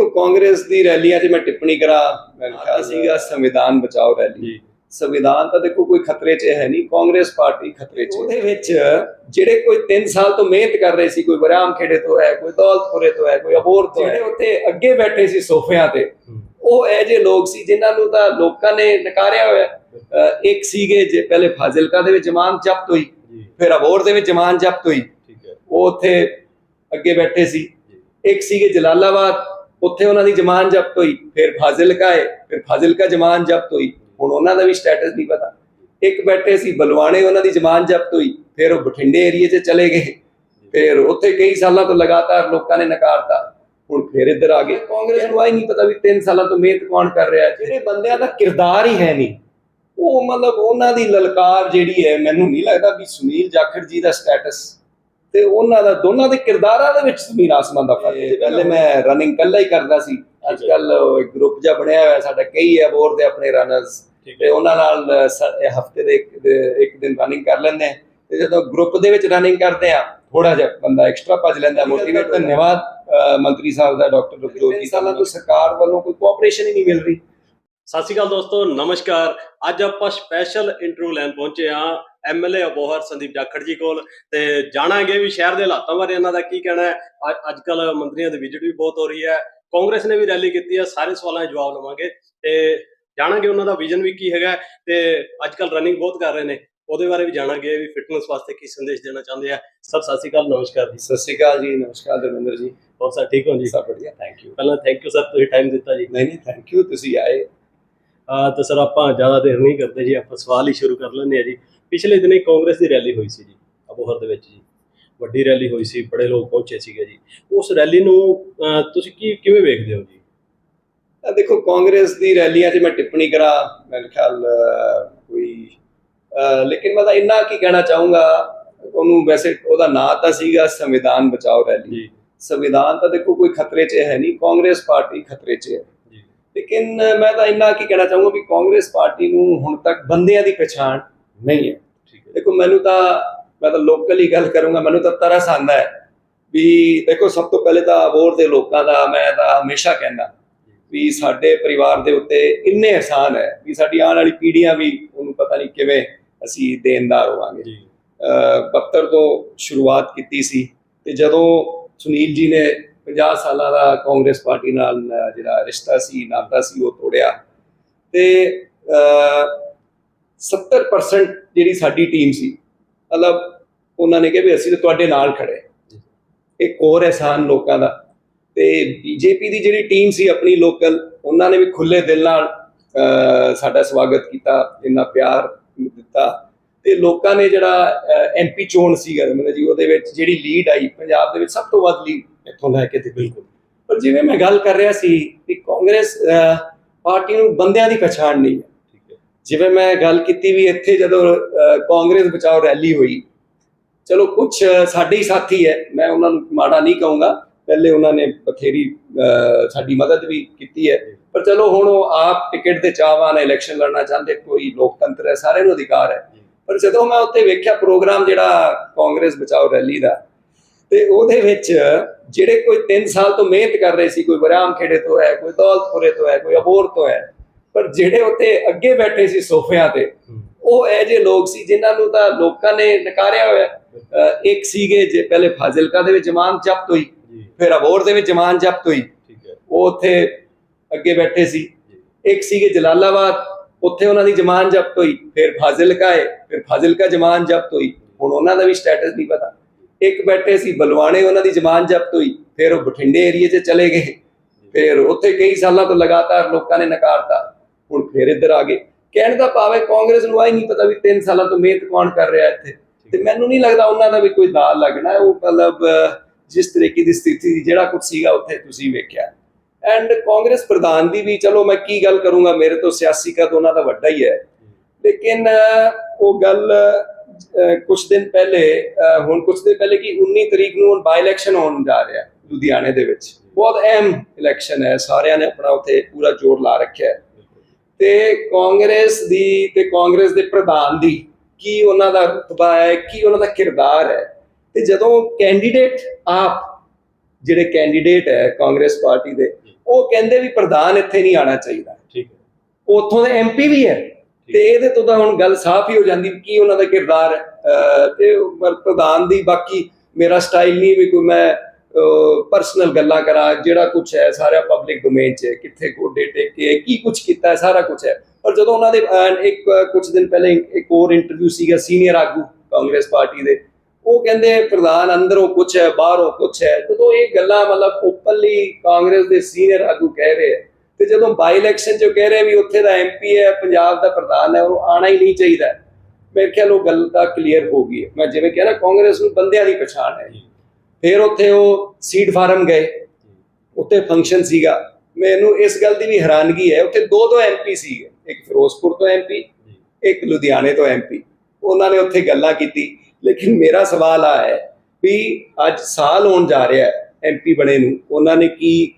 ਦੇਖੋ ਕਾਂਗਰਸ ਦੀ ਰੈਲੀਆਂ 'ਚ ਮੈਂ ਟਿੱਪਣੀ ਕਰਾਂ ਮੈਂ ਕਿਹਾ ਸੀਗਾ ਸੰਵਿਧਾਨ ਬਚਾਓ ਰੈਲੀ। ਸੰਵਿਧਾਨ ਤਾਂ ਦੇਖੋ ਕੋਈ ਖਤਰੇ 'ਚ ਹੈ ਨਹੀਂ ਕਾਂਗਰਸ ਪਾਰਟੀ ਖਤਰੇ 'ਚ ਉਹਦੇ ਵਿੱਚ ਜਿਹੜੇ ਕੋਈ 3 ਸਾਲ ਤੋਂ ਮਿਹਨਤ ਕਰ ਰਹੇ ਸੀ ਕੋਈ ਬਰਾਮ ਖੇੜੇ ਤੋਂ ਹੈ ਕੋਈ ਦੌਲਤਪੁਰੇ ਤੋਂ ਹੈ ਕੋਈ ਅਬੋਰ ਤੋਂ ਜਿਹੜੇ ਉੱਥੇ ਅੱਗੇ ਬੈਠੇ ਸੀ ਸੋਫਿਆਂ ਤੇ। ਉਹ ਇਹ ਜੇ ਲੋਕ ਸੀ ਜਿਨ੍ਹਾਂ ਨੂੰ ਤਾਂ ਲੋਕਾਂ ਨੇ ਨਕਾਰਿਆ ਹੋਇਆ। ਇੱਕ ਸੀਗੇ ਜੇ ਪਹਿਲੇ ਫਾਜ਼ਿਲਕਾ ਦੇ ਵਿੱਚ ਜ਼ਮਾਨਤ ਜ਼ਬਤ ਹੋਈ ਫਿਰ ਅਬੋਰ ਦੇ ਵਿੱਚ ਜ਼ਮਾਨਤ ਜ਼ਬਤ ਹੋਈ। ਉਹ ਉੱਥੇ ਅੱਗੇ ਬੈਠੇ ਸੀ। ਇੱਕ ਸੀਗੇ ਜਲਾਲਾਬਾਦ ਉੱਥੇ ਉਹਨਾਂ ਦੀ ਜ਼ਮਾਨ ਜ਼ਬਤ ਹੋਈ ਫਿਰ ਫਾਜ਼ਿਲਕਾ ਹੈ ਫਿਰ ਫਾਜ਼ਿਲਕਾ ਜ਼ਮਾਨ ਜ਼ਬਤ ਹੋਈ। ਹੁਣ ਉਹਨਾਂ ਦਾ ਵੀ ਸਟੇਟਸ ਨਹੀਂ ਪਤਾ। ਇੱਕ ਬੈਠੇ ਸੀ ਬਲਵਾਣੇ ਉਹਨਾਂ ਦੀ ਜ਼ਮਾਨ ਜ਼ਬਤ ਹੋਈ ਫਿਰ ਉਹ ਬਠਿੰਡੇ ਏਰੀਏ 'ਚ ਚਲੇ ਗਏ। ਫਿਰ ਉੱਥੇ ਕਈ ਸਾਲਾਂ ਤੋਂ ਲਗਾਤਾਰ ਲੋਕਾਂ ਨੇ ਨਕਾਰਤਾ। ਹੁਣ ਫਿਰ ਇੱਧਰ ਆ ਗਏ। ਕਾਂਗਰਸ ਨੂੰ ਆਈ ਨਹੀਂ ਪਤਾ ਵੀ 3 ਸਾਲਾਂ ਤੋਂ ਮਿਹਨਤ ਕੌਣ ਕਰ ਰਿਹਾ ਜਿਹੜੇ ਬੰਦਿਆਂ ਦਾ ਕਿਰਦਾਰ ਹੀ ਹੈ ਨਹੀਂ। ਉਹ ਮਤਲਬ ਉਹਨਾਂ ਦੀ ਲਲਕਾਰ ਜਿਹੜੀ ਹੈ ਮੈਨੂੰ ਨਹੀਂ ਲੱਗਦਾ ਵੀ ਸੁਨੀਲ ਜਾਖੜ ਜੀ ਦਾ ਸਟੇਟਸ ਤੇ ਉਹਨਾਂ ਦਾ ਦੋਨਾਂ ਦੇ ਕਿਰਦਾਰਾਂ ਦੇ ਵਿੱਚ ਜ਼ਮੀਨ ਆਸਮਾਨ ਦਾ ਫ਼ਰਕ ਹੈ ਪਹਿਲੇ ਮੈਂ ਰਨਿੰਗ ਕੱਲਾ ਹੀ ਕਰਦਾ ਸੀ। ਅੱਜ ਕੱਲ ਇੱਕ ਗਰੁੱਪ ਜਿਹਾ ਬਣਿਆ ਹੋਇਆ ਸਾਡਾ ਕਈ ਹੈ ਬੋਰ ਦੇ ਆਪਣੇ ਰਨਰਸ ਤੇ ਉਹਨਾਂ ਨਾਲ ਹਫ਼ਤੇ ਦੇ ਇੱਕ ਦਿਨ ਰਨਿੰਗ ਕਰ ਲੈਂਦੇ ਆ ਤੇ ਜਦੋਂ ਗਰੁੱਪ ਦੇ ਵਿੱਚ ਰਨਿੰਗ ਕਰਦੇ ਆ ਥੋੜਾ ਜਿਹਾ ਬੰਦਾ ਐਕਸਟਰਾ ਭੱਜ ਲੈਂਦਾ ਮੋਟੀਵੇਟ ਧੰਨਵਾਦ। ਮੰਤਰੀ ਸਾਹਿਬ ਦਾ ਡਾਕਟਰ ਰੁਪਜੋਤ ਸਾਲਾਂ ਤੋਂ ਸਰਕਾਰ ਵੱਲੋਂ ਕੋਈ ਕੋਆਪਰੇਸ਼ਨ ਹੀ ਨਹੀਂ ਮਿਲ ਰਹੀ। ਸਤਿ ਸ਼੍ਰੀ ਅਕਾਲ ਦੋਸਤੋ ਨਮਸਕਾਰ। ਅੱਜ ਆਪਾਂ ਸਪੈਸ਼ਲ ਇੰਟਰਵਿਊ ਲੈਣ ਪਹੁੰਚੇ ਹਾਂ ਐਮਐਲਏ ਅਬੋਹਰ ਸੰਦੀਪ ਜਾਖੜ ਜੀ ਕੋਲ ਤੇ ਜਾਣਾਂਗੇ ਵੀ ਸ਼ਹਿਰ ਦੇ ਹਾਲਾਤਾਂ ਬਾਰੇ ਇਹਨਾਂ ਦਾ ਕੀ ਕਹਿਣਾ ਹੈ। ਅੱਜ ਕੱਲ ਮੰਤਰੀਆਂ ਦੀ ਵਿਜ਼ਿਟ ਵੀ ਬਹੁਤ ਹੋ ਰਹੀ ਹੈ। ਕਾਂਗਰਸ ਨੇ ਵੀ ਰੈਲੀ ਕੀਤੀ ਹੈ ਸਾਰੇ ਸਵਾਲਾਂ ਦੇ ਜਵਾਬ ਲਵਾਂਗੇ ਤੇ ਜਾਣਾਂਗੇ ਉਹਨਾਂ ਦਾ ਵਿਜ਼ਨ ਵੀ ਕੀ ਹੈਗਾ ਤੇ ਅੱਜ ਕੱਲ ਰਨਿੰਗ ਬਹੁਤ ਕਰ ਰਹੇ ਨੇ। ਉਹਦੇ ਬਾਰੇ ਵੀ ਜਾਣਾਂਗੇ ਵੀ ਫਿਟਨੈਸ ਵਾਸਤੇ ਕੀ ਸੰਦੇਸ਼ ਦੇਣਾ ਚਾਹੁੰਦੇ ਆ। ਸਰ ਸਤਿ ਸ਼੍ਰੀ ਅਕਾਲ ਨਮਸਕਾਰ ਜੀ। ਸਤਿ ਸ਼੍ਰੀ ਅਕਾਲ ਜੀ ਨਮਸਕਾਰ ਦਰਵਿੰਦਰ ਜੀ। ਹੋਰ ਸਰ ਠੀਕ ਹੋ ਜੀ? ਸਭ ਵਧੀਆ ਥੈਂਕ ਯੂ ਪਹਿਲਾਂ ਥੈਂਕ ਯੂ ਸਰ ਤੁਸੀਂ ਟਾਈਮ ਦਿੱਤਾ ਜੀ। ਨਹੀਂ ਨਹੀਂ ਥੈਂਕ ਯੂ ਤੁਸੀਂ ਆਏ। ਆ ਤਾਂ ਸਰ ਆਪਾਂ ਜ਼ਿਆਦਾ ਦੇਰ ਨਹੀਂ ਕਰਦੇ ਜੀ ਆਪਾਂ ਸਵਾਲ ਹੀ ਸ਼ੁਰੂ ਕਰ ਲੈਂਦੇ ਆ ਜੀ। ਪਿਛਲੇ ਦਿਨੇ ਕਾਂਗਰਸ ਦੀ ਰੈਲੀ ਹੋਈ ਸੀ ਜੀ ਅਬੋਹਰ ਦੇ ਵਿੱਚ ਜੀ। ਵੱਡੀ ਰੈਲੀ ਹੋਈ ਸੀ ਬੜੇ ਲੋਕ ਪਹੁੰਚੇ ਸੀਗੇ ਜੀ। ਉਸ ਰੈਲੀ ਨੂੰ ਤੁਸੀਂ ਕੀ ਕਿਵੇਂ ਵੇਖਦੇ ਹੋ ਜੀ? ਦੇਖੋ ਕਾਂਗਰਸ ਦੀ ਰੈਲੀਆਂ 'ਚ ਮੈਂ ਟਿੱਪਣੀ ਕਰਾਂ ਮੇਰੇ ਖਿਆਲ ਕੋਈ ਲੇਕਿਨ ਮੈਂ ਤਾਂ ਇੰਨਾ ਕੀ ਕਹਿਣਾ ਚਾਹੂੰਗਾ ਉਹਨੂੰ ਵੈਸੇ ਉਹਦਾ ਨਾਂ ਤਾਂ ਸੀਗਾ ਸੰਵਿਧਾਨ ਬਚਾਓ ਰੈਲੀ। ਸੰਵਿਧਾਨ ਤਾਂ ਦੇਖੋ ਕੋਈ ਖਤਰੇ 'ਚ ਹੈ ਨਹੀਂ ਕਾਂਗਰਸ ਪਾਰਟੀ ਖਤਰੇ 'ਚ ਹੈ। ਲੇਕਿਨ ਮੈਂ ਤਾਂ ਇੰਨਾ ਕੀ ਕਹਿਣਾ ਚਾਹੂੰਗਾ ਵੀ ਕਾਂਗਰਸ ਪਾਰਟੀ ਨੂੰ ਹੁਣ ਤੱਕ ਬੰਦਿਆਂ ਦੀ ਪਛਾਣ ਨਹੀਂ ਹੈ। ਠੀਕ ਹੈ। ਦੇਖੋ ਮੈਨੂੰ ਤਾਂ ਮੈਂ ਤਾਂ ਲੋਕਲੀ ਗੱਲ ਕਰੂੰਗਾ ਮੈਨੂੰ ਤਾਂ ਤਰਸ ਆਂਦਾ ਹੈ ਵੀ ਦੇਖੋ ਸਭ ਤੋਂ ਪਹਿਲੇ ਤਾਂ ਅਬੋਰ ਦੇ ਲੋਕਾਂ ਦਾ ਮੈਂ ਤਾਂ ਹਮੇਸ਼ਾ ਕਹਿੰਦਾ ਵੀ ਸਾਡੇ ਪਰਿਵਾਰ ਦੇ ਉੱਤੇ ਇੰਨੇ ਆਸਾਨ ਹੈ ਵੀ ਸਾਡੀ ਆਉਣ ਵਾਲੀ ਪੀੜ੍ਹੀਆਂ ਵੀ ਉਹਨੂੰ ਪਤਾ ਨਹੀਂ ਕਿਵੇਂ ਅਸੀਂ ਦੇਣਦਾਰ ਹੋਵਾਂਗੇ। ਜੀ। 72 ਤੋਂ ਸ਼ੁਰੂਆਤ ਕੀਤੀ ਸੀ ਤੇ ਜਦੋਂ ਸੁਨੀਲ ਜੀ ਨੇ 50 ਸਾਲਾਂ ਦਾ ਕਾਂਗਰਸ ਪਾਰਟੀ ਨਾਲ ਜਿਹੜਾ ਰਿਸ਼ਤਾ ਸੀ ਨਾਤਾ ਸੀ ਉਹ ਤੋੜਿਆ। ਤੇ ਅਹ 70% ਜਿਹੜੀ ਸਾਡੀ ਟੀਮ ਸੀ ਮਤਲਬ ਉਹਨਾਂ ਨੇ ਕਿਹਾ ਵੀ ਅਸੀਂ ਤਾਂ ਤੁਹਾਡੇ ਨਾਲ ਖੜੇ। ਇੱਕ ਹੋਰ ਇਹਸਾਨ ਲੋਕਾਂ ਦਾ। ਤੇ ਬੀਜੇਪੀ ਦੀ ਜਿਹੜੀ ਟੀਮ ਸੀ ਆਪਣੀ ਲੋਕਲ ਉਹਨਾਂ ਨੇ ਵੀ ਖੁੱਲੇ ਦਿਲ ਨਾਲ ਸਾਡਾ ਸਵਾਗਤ ਕੀਤਾ ਇੰਨਾ ਪਿਆਰ ਦਿੱਤਾ। ਤੇ ਲੋਕਾਂ ਨੇ ਜਿਹੜਾ ਐਮਪੀ ਚੋਣ ਸੀਗਾ ਮਤਲਬ ਜੀ ਉਹਦੇ ਵਿੱਚ ਜਿਹੜੀ ਲੀਡ ਆਈ ਪੰਜਾਬ ਦੇ ਵਿੱਚ ਸਭ ਤੋਂ ਵੱਧ ਲੀਡ ਇੱਥੋਂ ਲੈ ਕੇ ਤੇ ਬਿਲਕੁਲ। ਪਰ ਜਿਵੇਂ ਮੈਂ ਗੱਲ ਕਰ ਰਿਹਾ ਸੀ ਕਿ ਕਾਂਗਰਸ ਪਾਰਟੀ ਨੂੰ ਬੰਦਿਆਂ ਦੀ ਪਛਾਣ ਨਹੀਂ ਹੈ। ਠੀਕ ਹੈ। ਜਿਵੇਂ ਮੈਂ ਗੱਲ ਕੀਤੀ ਵੀ ਇੱਥੇ ਜਦੋਂ ਕਾਂਗਰਸ ਬਚਾਓ ਰੈਲੀ ਹੋਈ ਚਲੋ ਕੁਝ ਸਾਡੇ ਹੀ ਸਾਥੀ ਹੈ ਮੈਂ ਉਹਨਾਂ ਨੂੰ ਮਾੜਾ ਨਹੀਂ ਕਹੂੰਗਾ। ਪਹਿਲੇ ਉਹਨਾਂ ਨੇ ਬਥੇਰੀ ਸਾਡੀ ਮਦਦ ਵੀ ਕੀਤੀ ਹੈ। ਪਰ ਚਲੋ ਹੁਣ ਉਹ ਆਪ ਟਿਕਟ ਤੇ ਚਾਹਵਾਨ ਇਲੈਕਸ਼ਨ ਲੜਨਾ ਚਾਹੁੰਦੇ ਕੋਈ ਲੋਕਤੰਤਰ ਹੈ ਸਾਰਿਆਂ ਨੂੰ ਅਧਿਕਾਰ ਹੈ। ਪਰ ਜਦੋਂ ਮੈਂ ਉੱਥੇ ਵੇਖਿਆ ਪ੍ਰੋਗਰਾਮ ਜਿਹੜਾ ਕਾਂਗਰਸ ਬਚਾਓ ਰੈਲੀ ਦਾ ਤੇ ਉਹਦੇ ਵਿੱਚ ਜਿਹੜੇ ਕੋਈ 3 ਸਾਲ ਤੋਂ ਮਿਹਨਤ ਕਰ ਰਹੇ ਸੀ ਕੋਈ ਬਰਾਮ ਖੇੜੇ ਤੋਂ ਹੈ ਕੋਈ ਦੌਲਤਪੁਰੇ ਤੋਂ ਹੈ ਕੋਈ ਅਬੋਰ ਤੋਂ ਹੈ ਪਰ ਜਿਹੜੇ ਉੱਥੇ ਅੱਗੇ ਬੈਠੇ ਸੀ ਸੋਫਿਆਂ ਤੇ। ਉਹ ਇਹ ਜੇ ਲੋਕ ਸੀ ਜਿਨ੍ਹਾਂ ਨੂੰ ਤਾਂ ਲੋਕਾਂ ਨੇ ਨਕਾਰਿਆ ਹੋਇਆ। ਇੱਕ ਸੀਗੇ ਜੇ ਪਹਿਲੇ ਫਾਜ਼ਿਲਕਾ ਦੇ ਵਿੱਚ ਜ਼ਮਾਨਤ ਜ਼ਬਤ ਹੋਈ ਫਿਰ ਅਬੋਰ ਦੇ ਵਿੱਚ ਜ਼ਮਾਨਤ ਜ਼ਬਤ ਹੋਈ। ਠੀਕ ਹੈ। ਉਹ ਉੱਥੇ ਅੱਗੇ ਬੈਠੇ ਸੀ। ਇੱਕ ਸੀਗੇ ਜਲਾਲਾਬਾਦ ਉੱਥੇ ਉਹਨਾਂ ਦੀ ਜ਼ਮਾਨ ਜ਼ਬਤ ਹੋਈ ਫਿਰ ਫਾਜ਼ਿਲਕਾ ਹੈ ਫਿਰ ਫਾਜ਼ਿਲਕਾ ਜ਼ਮਾਨ ਜ਼ਬਤ ਹੋਈ। ਹੁਣ ਉਹਨਾਂ ਦਾ ਵੀ ਸਟੇਟਸ ਨਹੀਂ ਪਤਾ। ਇੱਕ ਬੈਠੇ ਸੀ ਬਲਵਾਣੇ ਉਹਨਾਂ ਦੀ ਜ਼ਮਾਨ ਜ਼ਬਤ ਹੋਈ ਫਿਰ ਉਹ ਬਠਿੰਡੇ ਏਰੀਏ 'ਚ ਚਲੇ ਗਏ। ਫਿਰ ਉੱਥੇ ਕਈ ਸਾਲਾਂ ਤੋਂ ਲਗਾਤਾਰ ਲੋਕਾਂ ਨੇ ਨਕਾਰਤਾ। ਹੁਣ ਫਿਰ ਇੱਧਰ ਆ ਗਏ। ਕਹਿਣ ਦਾ ਭਾਵ ਹੈ ਕਾਂਗਰਸ ਨੂੰ ਆਈ ਨਹੀਂ ਪਤਾ ਵੀ 3 ਸਾਲਾਂ ਤੋਂ ਮਿਹਨਤ ਕੌਣ ਕਰ ਰਿਹਾ ਇੱਥੇ। ਤੇ ਮੈਨੂੰ ਨਹੀਂ ਲੱਗਦਾ ਉਹਨਾਂ ਦਾ ਵੀ ਕੋਈ ਦਾਲ ਲੱਗਣਾ। ਉਹ ਮਤਲਬ ਜਿਸ ਤਰੀਕੇ ਦੀ ਸਥਿਤੀ ਜਿਹੜਾ ਕੁਝ ਸੀਗਾ ਉੱਥੇ ਤੁਸੀਂ ਵੇਖਿਆ। ਐਂਡ ਕਾਂਗਰਸ ਪ੍ਰਧਾਨ ਦੀ ਵੀ ਚਲੋ ਮੈਂ ਕੀ ਗੱਲ ਕਰੂੰਗਾ ਮੇਰੇ ਤੋਂ ਸਿਆਸੀ ਕਦ ਉਹਨਾਂ ਦਾ ਵੱਡਾ ਹੀ ਹੈ। ਲੇਕਿਨ ਉਹ ਗੱਲ ਕੁਝ ਦਿਨ ਪਹਿਲੇ ਹੁਣ ਕੁਝ ਦਿਨ ਪਹਿਲੇ ਕਿ 19 ਤਰੀਕ ਨੂੰ ਹੁਣ ਬਾਈ ਇਲੈਕਸ਼ਨ ਹੋਣ ਜਾ ਰਿਹਾ ਹੈ ਲੁਧਿਆਣੇ ਦੇ ਵਿੱਚ। ਬਹੁਤ ਅਹਿਮ ਇਲੈਕਸ਼ਨ ਹੈ ਸਾਰਿਆਂ ਨੇ ਆਪਣਾ ਉੱਥੇ ਪੂਰਾ ਜ਼ੋਰ ਲਾ ਰੱਖਿਆ ਹੈ। ਤੇ ਕਾਂਗਰਸ ਦੀ ਤੇ ਕਾਂਗਰਸ ਦੇ ਪ੍ਰਧਾਨ ਦੀ ਕੀ ਉਹਨਾਂ ਦਾ ਰੁਤਬਾ ਹੈ ਕੀ ਉਹਨਾਂ ਦਾ ਕਿਰਦਾਰ ਹੈ? ਤੇ ਜਦੋਂ ਕੈਂਡੀਡੇਟ ਆਪ ਜਿਹੜੇ ਕੈਂਡੀਡੇਟ ਹੈ ਕਾਂਗਰਸ ਪਾਰਟੀ ਦੇ ਉਹ ਕਹਿੰਦੇ ਵੀ ਪ੍ਰਧਾਨ ਇੱਥੇ ਨਹੀਂ ਆਣਾ ਚਾਹੀਦਾ। ਠੀਕ ਹੈ। ਉੱਥੋਂ ਦੇ ਐਮਪੀ ਵੀ ਹੈ। ਤੇ ਇਹਦੇ ਤੋਂ ਤਾਂ ਹੁਣ ਗੱਲ ਸਾਫ਼ ਹੀ ਹੋ ਜਾਂਦੀ ਕੀ ਉਹਨਾਂ ਦਾ ਕਿਰਦਾਰ ਹੈ। ਤੇ ਪ੍ਰਧਾਨ ਦੀ ਬਾਕੀ ਮੇਰਾ ਸਟਾਈਲ ਨਹੀਂ ਵੀ ਕੋਈ ਮੈਂ ਪਰਸਨਲ ਗੱਲਾਂ ਕਰਾਂ ਜਿਹੜਾ ਕੁਝ ਹੈ ਸਾਰਾ ਪਬਲਿਕ ਡੋਮੇਨ 'ਚ ਕਿੱਥੇ ਗੋਡੇ ਟੇਕੇ ਕੀ ਕੁਝ ਕੀਤਾ ਸਾਰਾ ਕੁਝ ਹੈ। ਪਰ ਜਦੋਂ ਉਹਨਾਂ ਦੇ ਅਹ, ਇੱਕ ਕੁਝ ਦਿਨ ਪਹਿਲੇ ਇੱਕ- ਇੱਕ ਹੋਰ ਇੰਟਰਵਿਊ ਸੀਗਾ ਸੀਨੀਅਰ ਆਗੂ ਕਾਂਗਰਸ ਪਾਰਟੀ ਦੇ ਉਹ ਕਹਿੰਦੇ ਪ੍ਰਧਾਨ ਅੰਦਰੋਂ ਕੁਝ ਹੈ ਬਾਹਰੋਂ ਕੁਝ ਹੈ। ਜਦੋਂ ਇਹ ਗੱਲਾਂ ਮਤਲਬ ਓਪਨਲੀ ਕਾਂਗਰਸ ਦੇ ਸੀਨੀਅਰ ਆਗੂ ਕਹਿ ਰਹੇ ਹੈ ਤੇ ਜਦੋਂ ਬਾਈ ਇਲੈਕਸ਼ਨ 'ਚ ਕਹਿ ਰਹੇ ਵੀ ਉੱਥੇ ਦਾ ਐਮਪੀ ਹੈ, ਪੰਜਾਬ ਦਾ ਪ੍ਰਧਾਨ ਹੈ, ਉਹਨੂੰ ਆਣਾ ਹੀ ਨਹੀਂ ਚਾਹੀਦਾ। ਮੇਰੇ ਖਿਆਲ ਉਹ ਗੱਲ ਤਾਂ ਕਲੀਅਰ ਹੋ ਗਈ ਮੈਂ ਜਿਵੇਂ ਕਿਹਾ ਨਾ, ਕਾਂਗਰਸ ਨੂੰ ਬੰਦਿਆਂ ਦੀ ਪਛਾਣ ਹੈ ਫਿਰ ਉੱਥੇ ਉਹ ਸੀਡ ਫਾਰਮ ਗਏ। ਉੱਥੇ ਫੰਕਸ਼ਨ ਸੀਗਾ। ਮੈਨੂੰ ਇਸ ਗੱਲ ਦੀ ਵੀ ਹੈਰਾਨਗੀ ਹੈ। ਉੱਥੇ ਦੋ ਦੋ ਐਮਪੀ ਸੀਗੇ। ਇੱਕ ਫਿਰੋਜ਼ਪੁਰ ਤੋਂ ਐਮਪੀ ਇੱਕ ਲੁਧਿਆਣੇ ਤੋਂ ਐਮਪੀ ਉਹਨਾਂ ਨੇ ਉੱਥੇ ਗੱਲਾਂ ਕੀਤੀ। ਲੇਕਿਨ ਮੇਰਾ ਸਵਾਲ ਆ ਹੈ ਵੀ ਅੱਜ ਸਾਲ ਹੋਣ ਜਾ ਰਿਹਾ ਹੈ ਐਮਪੀ ਬਣੇ ਨੂੰ। ਉਹਨਾਂ ਨੇ ਕੀ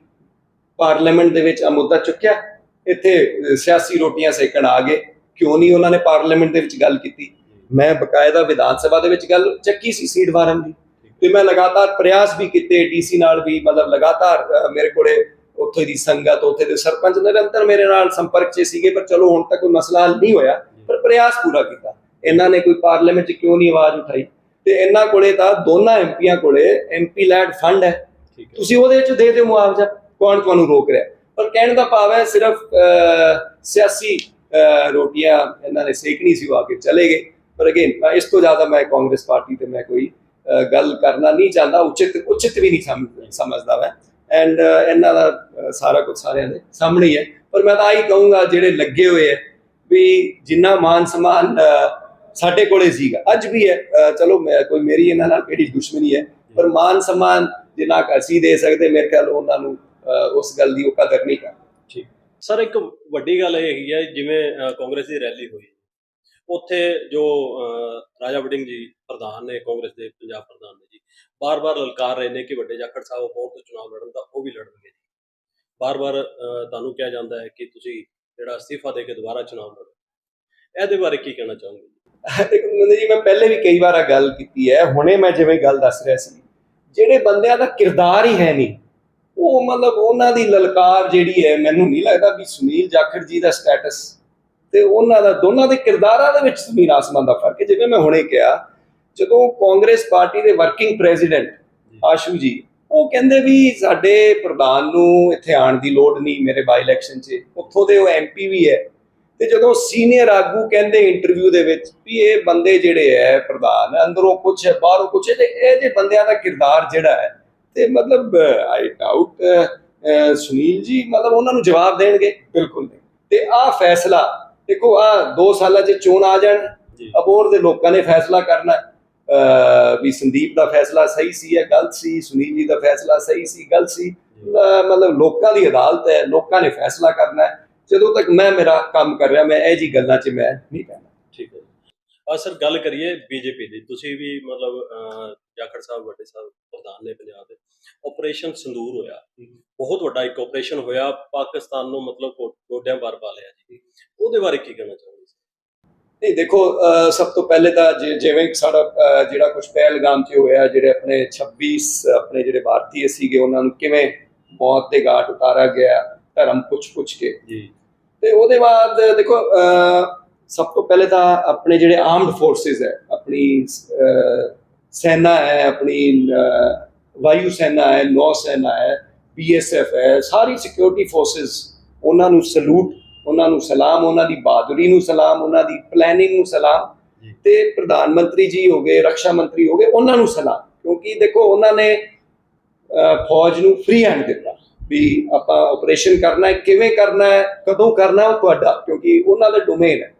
ਪਾਰਲੀਮੈਂਟ ਦੇ ਵਿੱਚ ਆ ਮੁੱਦਾ ਚੁੱਕਿਆ। ਇੱਥੇ ਸਿਆਸੀ ਰੋਟੀਆਂ ਸੇਕਣ ਆ ਗਏ। ਕਿਉਂ ਨਹੀਂ ਉਹਨਾਂ ਨੇ ਪਾਰਲੀਮੈਂਟ ਦੇ ਵਿੱਚ ਗੱਲ ਕੀਤੀ? ਮੈਂ ਬਕਾਇਦਾ ਵਿਧਾਨ ਸਭਾ ਦੇ ਵਿੱਚ ਗੱਲ ਚੱਕੀ ਸੀ ਸੀਟ ਵਾਰਨ ਦੀ। ਤੇ ਮੈਂ ਲਗਾਤਾਰ ਪ੍ਰਯਾਸ ਵੀ ਕੀਤੇ ਡੀਸੀ ਨਾਲ ਵੀ ਮਤਲਬ ਲਗਾਤਾਰ ਮੇਰੇ ਕੋਲੇ ਉੱਥੇ ਦੀ ਸੰਗਤ ਉੱਥੇ ਦੇ ਸਰਪੰਚ ਨਿਰੰਤਰ ਮੇਰੇ ਨਾਲ ਸੰਪਰਕ 'ਚ ਸੀਗੇ ਪਰ ਚਲੋ ਹੁਣ ਤੱਕ ਕੋਈ ਮਸਲਾ ਹੱਲ ਨਹੀਂ ਹੋਇਆ। ਪਰ ਪ੍ਰਯਾਸ ਪੂਰਾ ਕੀਤਾ। ਇਹਨਾਂ ਨੇ ਕੋਈ ਪਾਰਲੀਮੈਂਟ 'ਚ ਕਿਉਂ ਨਹੀਂ ਆਵਾਜ਼ ਉਠਾਈ? ਤੇ ਇਹਨਾਂ ਕੋਲੇ ਤਾਂ ਦੋਨਾਂ ਐਮਪੀਆਂ ਕੋਲੇ ਐਮਪੀ ਲੈਡ ਫੰਡ ਹੈ। ਤੁਸੀਂ ਉਹਦੇ 'ਚ ਦੇ ਦਿਓ ਮੁਆਵਜ਼ਾ। ਕੌਣ ਤੁਹਾਨੂੰ ਰੋਕ ਰਿਹਾ ਪਰ ਕਹਿਣ ਦਾ ਭਾਵ ਹੈ ਸਿਰਫ ਸਿਆਸੀ ਰੋਟੀਆਂ ਇਹਨਾਂ ਨੇ ਸੇਕਣੀ ਸੀ, ਉਹ ਆ ਕੇ ਚਲੇ ਗਏ। ਪਰ ਅਗੇਨ ਇਸ ਤੋਂ ਜ਼ਿਆਦਾ ਮੈਂ ਕਾਂਗਰਸ ਪਾਰਟੀ ਤੇ ਮੈਂ ਕੋਈ ਗੱਲ ਕਰਨਾ ਨਹੀਂ ਚਾਹੁੰਦਾ। ਉਚਿਤ ਉਚਿਤ ਵੀ ਨਹੀਂ ਸਮਝ- ਸਮਝਦਾ ਮੈਂ। ਐਂਡ ਇਹਨਾਂ ਦਾ ਸਾਰਾ ਕੁਝ ਸਾਰਿਆਂ ਦੇ ਸਾਹਮਣੇ ਹੀ ਹੈ। ਪਰ ਮੈਂ ਤਾਂ ਆਹੀ ਕਹੂੰਗਾ ਜਿਹੜੇ ਲੱਗੇ ਹੋਏ ਹੈ ਵੀ ਜਿੰਨਾ ਮਾਨ ਸਮਾਨ ਸਾਡੇ ਕੋਲੇ ਸੀਗਾ, ਅੱਜ ਵੀ ਹੈ। ਚਲੋ, ਮੈਂ ਕੋਈ ਮੇਰੀ ਇਹਨਾਂ ਨਾਲ ਕਿਹੜੀ ਦੁਸ਼ਮਣੀ ਹੈ। ਪਰ ਮਾਨ ਸਮਾਨ ਜਿੰਨਾ ਅਸੀਂ ਦੇ ਸਕਦੇ, ਮੇਰੇ ਖਿਆਲ ਉਹਨਾਂ ਨੂੰ ਉਸ ਗੱਲ ਦੀ ਉਹ ਕਦਰ ਨਹੀਂ ਕਰ ਠੀਕ। ਸਰ ਇੱਕ ਵੱਡੀ ਗੱਲ ਇਹ ਹੈਗੀ ਹੈ ਜਿਵੇਂ ਕਾਂਗਰਸ ਦੀ ਰੈਲੀ ਹੋਈ ਉੱਥੇ ਜੋ ਰਾਜਾ ਵੜਿੰਗ ਜੀ ਪ੍ਰਧਾਨ ਨੇ ਕਾਂਗਰਸ ਦੇ ਪੰਜਾਬ ਪ੍ਰਧਾਨ ਨੇ ਜੀ ਬਾਰ-ਬਾਰ ਲਲਕਾਰ ਰਹੇ ਨੇ ਕਿ ਵੱਡੇ ਜਾਖੜ ਸਾਹਿਬ ਬਹੁਤ ਚੁਣਾਵ ਲੜਨ ਦਾ ਉਹ ਵੀ ਲੜਨਗੇ ਜੀ। ਬਾਰ-ਬਾਰ ਤੁਹਾਨੂੰ ਕਿਹਾ ਜਾਂਦਾ ਹੈ ਕਿ ਤੁਸੀਂ ਜਿਹੜਾ ਅਸਤੀਫਾ ਦੇ ਕੇ ਦੁਬਾਰਾ ਚੁਣਾਵ ਲੜੋ। ਇਹਦੇ ਬਾਰੇ ਕੀ ਕਹਿਣਾ ਚਾਹੋਗੇ? ਦੇਖੋ ਜੀ ਮੈਂ ਪਹਿਲੇ ਵੀ ਕਈ ਵਾਰ ਆ ਗੱਲ ਕੀਤੀ ਹੈ ਹੁਣੇ ਮੈਂ ਜਿਵੇਂ ਗੱਲ ਦੱਸ ਰਿਹਾ ਸੀ ਜਿਹੜੇ ਬੰਦਿਆਂ ਦਾ ਕਿਰਦਾਰ ਹੀ ਹੈ ਨਹੀਂ ਉਹ ਮਤਲਬ ਉਹਨਾਂ ਦੀ ਲਲਕਾਰ ਜਿਹੜੀ ਹੈ ਮੈਨੂੰ ਨਹੀਂ ਲੱਗਦਾ ਵੀ ਸੁਨੀਲ ਜਾਖੜ ਜੀ ਦਾ ਸਟੇਟਸ ਤੇ ਉਹਨਾਂ ਦਾ ਦੋਨਾਂ ਦੇ ਕਿਰਦਾਰਾਂ ਦੇ ਵਿੱਚ ਜ਼ਮੀਨ ਆਸਮਾਨ ਦਾ ਫ਼ਰਕ ਹੈ। ਜਿਵੇਂ ਮੈਂ ਹੁਣੇ ਕਿਹਾ ਜਦੋਂ ਕਾਂਗਰਸ ਪਾਰਟੀ ਦੇ ਵਰਕਿੰਗ ਪ੍ਰੈਜ਼ੀਡੈਂਟ ਆਸ਼ੂ ਜੀ ਉਹ ਕਹਿੰਦੇ ਵੀ ਸਾਡੇ ਪ੍ਰਧਾਨ ਨੂੰ ਇੱਥੇ ਆਉਣ ਦੀ ਲੋੜ ਨਹੀਂ ਮੇਰੇ ਬਾਈ ਇਲੈਕਸ਼ਨ 'ਚ। ਉੱਥੋਂ ਦੇ ਉਹ ਐਮਪੀ ਵੀ ਹੈ। ਤੇ ਜਦੋਂ ਸੀਨੀਅਰ ਆਗੂ ਕਹਿੰਦੇ ਇੰਟਰਵਿਊ ਦੇ ਵਿੱਚ ਵੀ ਇਹ ਬੰਦੇ ਜਿਹੜੇ ਹੈ ਪ੍ਰਧਾਨ ਅੰਦਰੋਂ ਕੁਝ ਹੈ ਬਾਹਰੋਂ ਕੁਝ ਹੈ ਤੇ ਇਹ ਜੇ ਬੰਦਿਆਂ ਦਾ ਕਿਰਦਾਰ ਜਿਹੜਾ ਹੈ ਤੇ ਮਤਲਬ ਆਈ ਡਾਊਟ ਸੁਨੀਲ ਜੀ ਮਤਲਬ ਉਹਨਾਂ ਨੂੰ ਜਵਾਬ ਦੇਣਗੇ। ਬਿਲਕੁਲ ਨਹੀਂ। ਤੇ ਆਹ ਫੈਸਲਾ ਦੇਖੋ ਆ 2 ਸਾਲਾਂ 'ਚ ਚੋਣ ਆ ਜਾਣ। ਅਬੋਰ ਦੇ ਲੋਕਾਂ ਨੇ ਫੈਸਲਾ ਕਰਨਾ। ਵੀ ਸੰਦੀਪ ਦਾ ਫੈਸਲਾ ਸਹੀ ਸੀ ਜਾਂ ਗਲਤ ਸੀ ਸੁਨੀਲ ਜੀ ਦਾ ਫੈਸਲਾ ਸਹੀ ਸੀ ਗਲਤ ਸੀ। ਮਤਲਬ ਲੋਕਾਂ ਦੀ ਅਦਾਲਤ ਹੈ ਲੋਕਾਂ ਨੇ ਫੈਸਲਾ ਕਰਨਾ ਹੈ। ਜਦੋਂ ਤੱਕ ਮੈਂ ਮੇਰਾ ਕੰਮ ਕਰ ਰਿਹਾ ਮੈਂ ਇਹ ਜੀ ਗੱਲਾਂ 'ਚ ਮੈਂ ਨਹੀਂ ਪੈਣਾ ਠੀਕ ਹੈ ਆ ਸਰ ਗੱਲ ਕਰੀਏ ਬੀਜੇਪੀ ਦੀ। ਤੁਸੀਂ ਵੀ ਮਤਲਬ ਜਾਖੜ ਸਾਹਿਬ ਵੱਡੇ ਸਾਹਿਬ ਪ੍ਰਧਾਨ ਨੇ ਪੰਜਾਬ ਦੇ। ਆਪਰੇਸ਼ਨ ਸੰਦੂਰ ਹੋਇਆ। ਬਹੁਤ ਵੱਡਾ ਇੱਕ ਆਪਰੇਸ਼ਨ ਹੋਇਆ। ਪਾਕਿਸਤਾਨ ਨੂੰ ਮਤਲਬ ਗੋਡਿਆਂ ਭਰ ਪਾ ਲਿਆ ਜੀ। ਉਹਦੇ ਬਾਰੇ ਕੀ ਕਹਿਣਾ ਚਾਹੋਗੇ ਨਹੀਂ ਦੇਖੋ ਸਭ ਤੋਂ ਪਹਿਲੇ ਤਾਂ ਜਿਵੇਂ ਸਾਡਾ ਜਿਹੜਾ ਕੁਝ ਪਹਿਲਗਾਮ 'ਚ ਹੋਇਆ ਜਿਹੜੇ ਆਪਣੇ 26 ਆਪਣੇ ਜਿਹੜੇ ਭਾਰਤੀਏ ਸੀਗੇ ਉਹਨਾਂ ਨੂੰ ਕਿਵੇਂ ਮੌਤ ਦੇ ਘਾਟ ਉਤਾਰਾ ਗਿਆ ਧਰਮ ਪੁੱਛ ਪੁੱਛ ਕੇ। ਜੀ। ਤੇ ਉਹਦੇ ਬਾਅਦ ਦੇਖੋ ਸਭ ਤੋਂ ਪਹਿਲੇ ਤਾਂ ਆਪਣੇ ਜਿਹੜੇ ਆਰਮਡ ਫੋਰਸਿਸ ਹੈ ਆਪਣੀ ਅਹ, ਸੈਨਾ ਹੈ ਆਪਣੀ ਅਹ, ਵਾਯੂ ਸੈਨਾ ਹੈ ਨੌ ਸੈਨਾ ਹੈ ਸਾਰੀ ਸਿਕਿਉਰਿਟੀ ਫੋਰਸਿਸ ਉਹਨਾਂ ਨੂੰ ਸਲੂਟ ਉਹਨਾਂ ਨੂੰ ਸਲਾਮ ਉਹਨਾਂ ਦੀ ਬਹਾਦਰੀ ਨੂੰ ਸਲਾਮ ਉਹਨਾਂ ਦੀ ਪਲੈਨਿੰਗ ਨੂੰ ਸਲਾਮ। ਤੇ ਪ੍ਰਧਾਨ ਮੰਤਰੀ ਜੀ ਹੋ ਗਏ ਰੱਖਿਆ ਮੰਤਰੀ ਹੋ ਗਏ ਉਹਨਾਂ ਨੂੰ ਸਲਾਮ ਕਿਉਂਕਿ ਦੇਖੋ ਉਹਨਾਂ ਨੇ ਫੌਜ ਨੂੰ ਫ੍ਰੀ ਹੈਂਡ ਦਿੱਤਾ ਵੀ ਆਪਾਂ ਆਪਰੇਸ਼ਨ ਕਰਨਾ ਹੈ ਕਿਵੇਂ ਕਰਨਾ ਹੈ ਕਦੋਂ ਕਰਨਾ ਹੈ, ਉਹ ਤੁਹਾਡਾ ਕਿਉਂਕਿ ਉਹਨਾਂ ਦਾ ਡੋਮੇਨ ਹੈ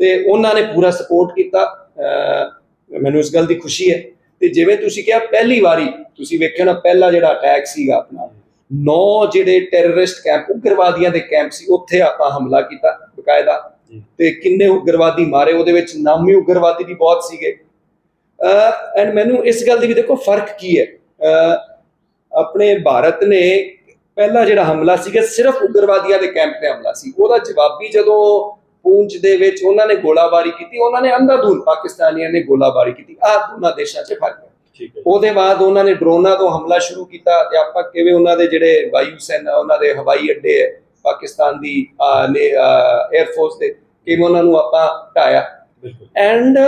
ਤੇ ਉਹਨਾਂ ਨੇ ਪੂਰਾ ਸਪੋਰਟ ਕੀਤਾ ਮੈਨੂੰ ਇਸ ਗੱਲ ਦੀ ਖੁਸ਼ੀ ਹੈ ਤੇ ਜਿਵੇਂ ਤੁਸੀਂ ਕਿਹਾ ਪਹਿਲੀ ਵਾਰੀ ਤੁਸੀਂ ਵੇਖਿਆ ਨਾ ਪਹਿਲਾ ਜਿਹੜਾ ਅਟੈਕ ਸੀਗਾ ਆਪਣਾ ਨੌ ਜਿਹੜੇ ਟੈਰਰਿਸਟ ਕੈਂਪ ਉਗਰਵਾਦੀਆਂ ਦੇ ਕੈਂਪ ਸੀ ਉੱਥੇ ਆਪਾਂ ਹਮਲਾ ਕੀਤਾ ਬਕਾਇਦਾ। ਤੇ ਕਿੰਨੇ ਉਗਰਵਾਦੀ ਮਾਰੇ ਉਹਦੇ ਵਿੱਚ ਨਾਮੀ ਉਗਰਵਾਦੀ ਵੀ ਬਹੁਤ ਸੀਗੇ। ਐਂਡ ਮੈਨੂੰ ਇਸ ਗੱਲ ਦੀ ਵੀ ਦੇਖੋ ਫ਼ਰਕ ਕੀ ਹੈ? ਆਪਣੇ ਭਾਰਤ ਨੇ ਪਹਿਲਾ ਜਿਹੜਾ ਹਮਲਾ ਸੀਗਾ ਸਿਰਫ ਉਗਰਵਾਦੀਆਂ ਦੇ ਕੈਂਪ ਤੇ ਹਮਲਾ ਸੀ। ਉਹਦਾ ਜਵਾਬੀ ਜਦੋਂ ਪੂੰਚ ਦੇ ਵਿੱਚ ਉਹਨਾਂ ਨੇ ਗੋਲਾਬਾਰੀ ਕੀਤੀ ਉਹਨਾਂ ਨੇ ਅੰਧਾਧੁੰਦ ਪਾਕਿਸਤਾਨੀਆਂ ਨੇ ਗੋਲਾਬਾਰੀ ਕੀਤੀ। ਆਹ ਦੋਨਾਂ ਦੇਸ਼ਾਂ 'ਚ ਫ਼ਰਕ ਹੈ। ਉਹਦੇ ਬਾਅਦ ਉਹਨਾਂ ਨੇ ਡਰੋਨਾਂ ਤੋਂ ਹਮਲਾ ਸ਼ੁਰੂ ਕੀਤਾ ਤੇ ਆਪਾਂ ਕਿਵੇਂ ਉਹਨਾਂ ਦੇ ਜਿਹੜੇ ਵਾਯੂ ਸੈਨਾ ਉਹਨਾਂ ਦੇ ਹਵਾਈ ਅੱਡੇ ਹੈ ਪਾਕਿਸਤਾਨ ਦੀ 에ਅਰ ਫੋਰਸ ਦੇ ਕਿਵੇਂ ਉਹਨਾਂ ਨੂੰ ਆਪਾਂ ਢਾਇਆ। ਐਂਡ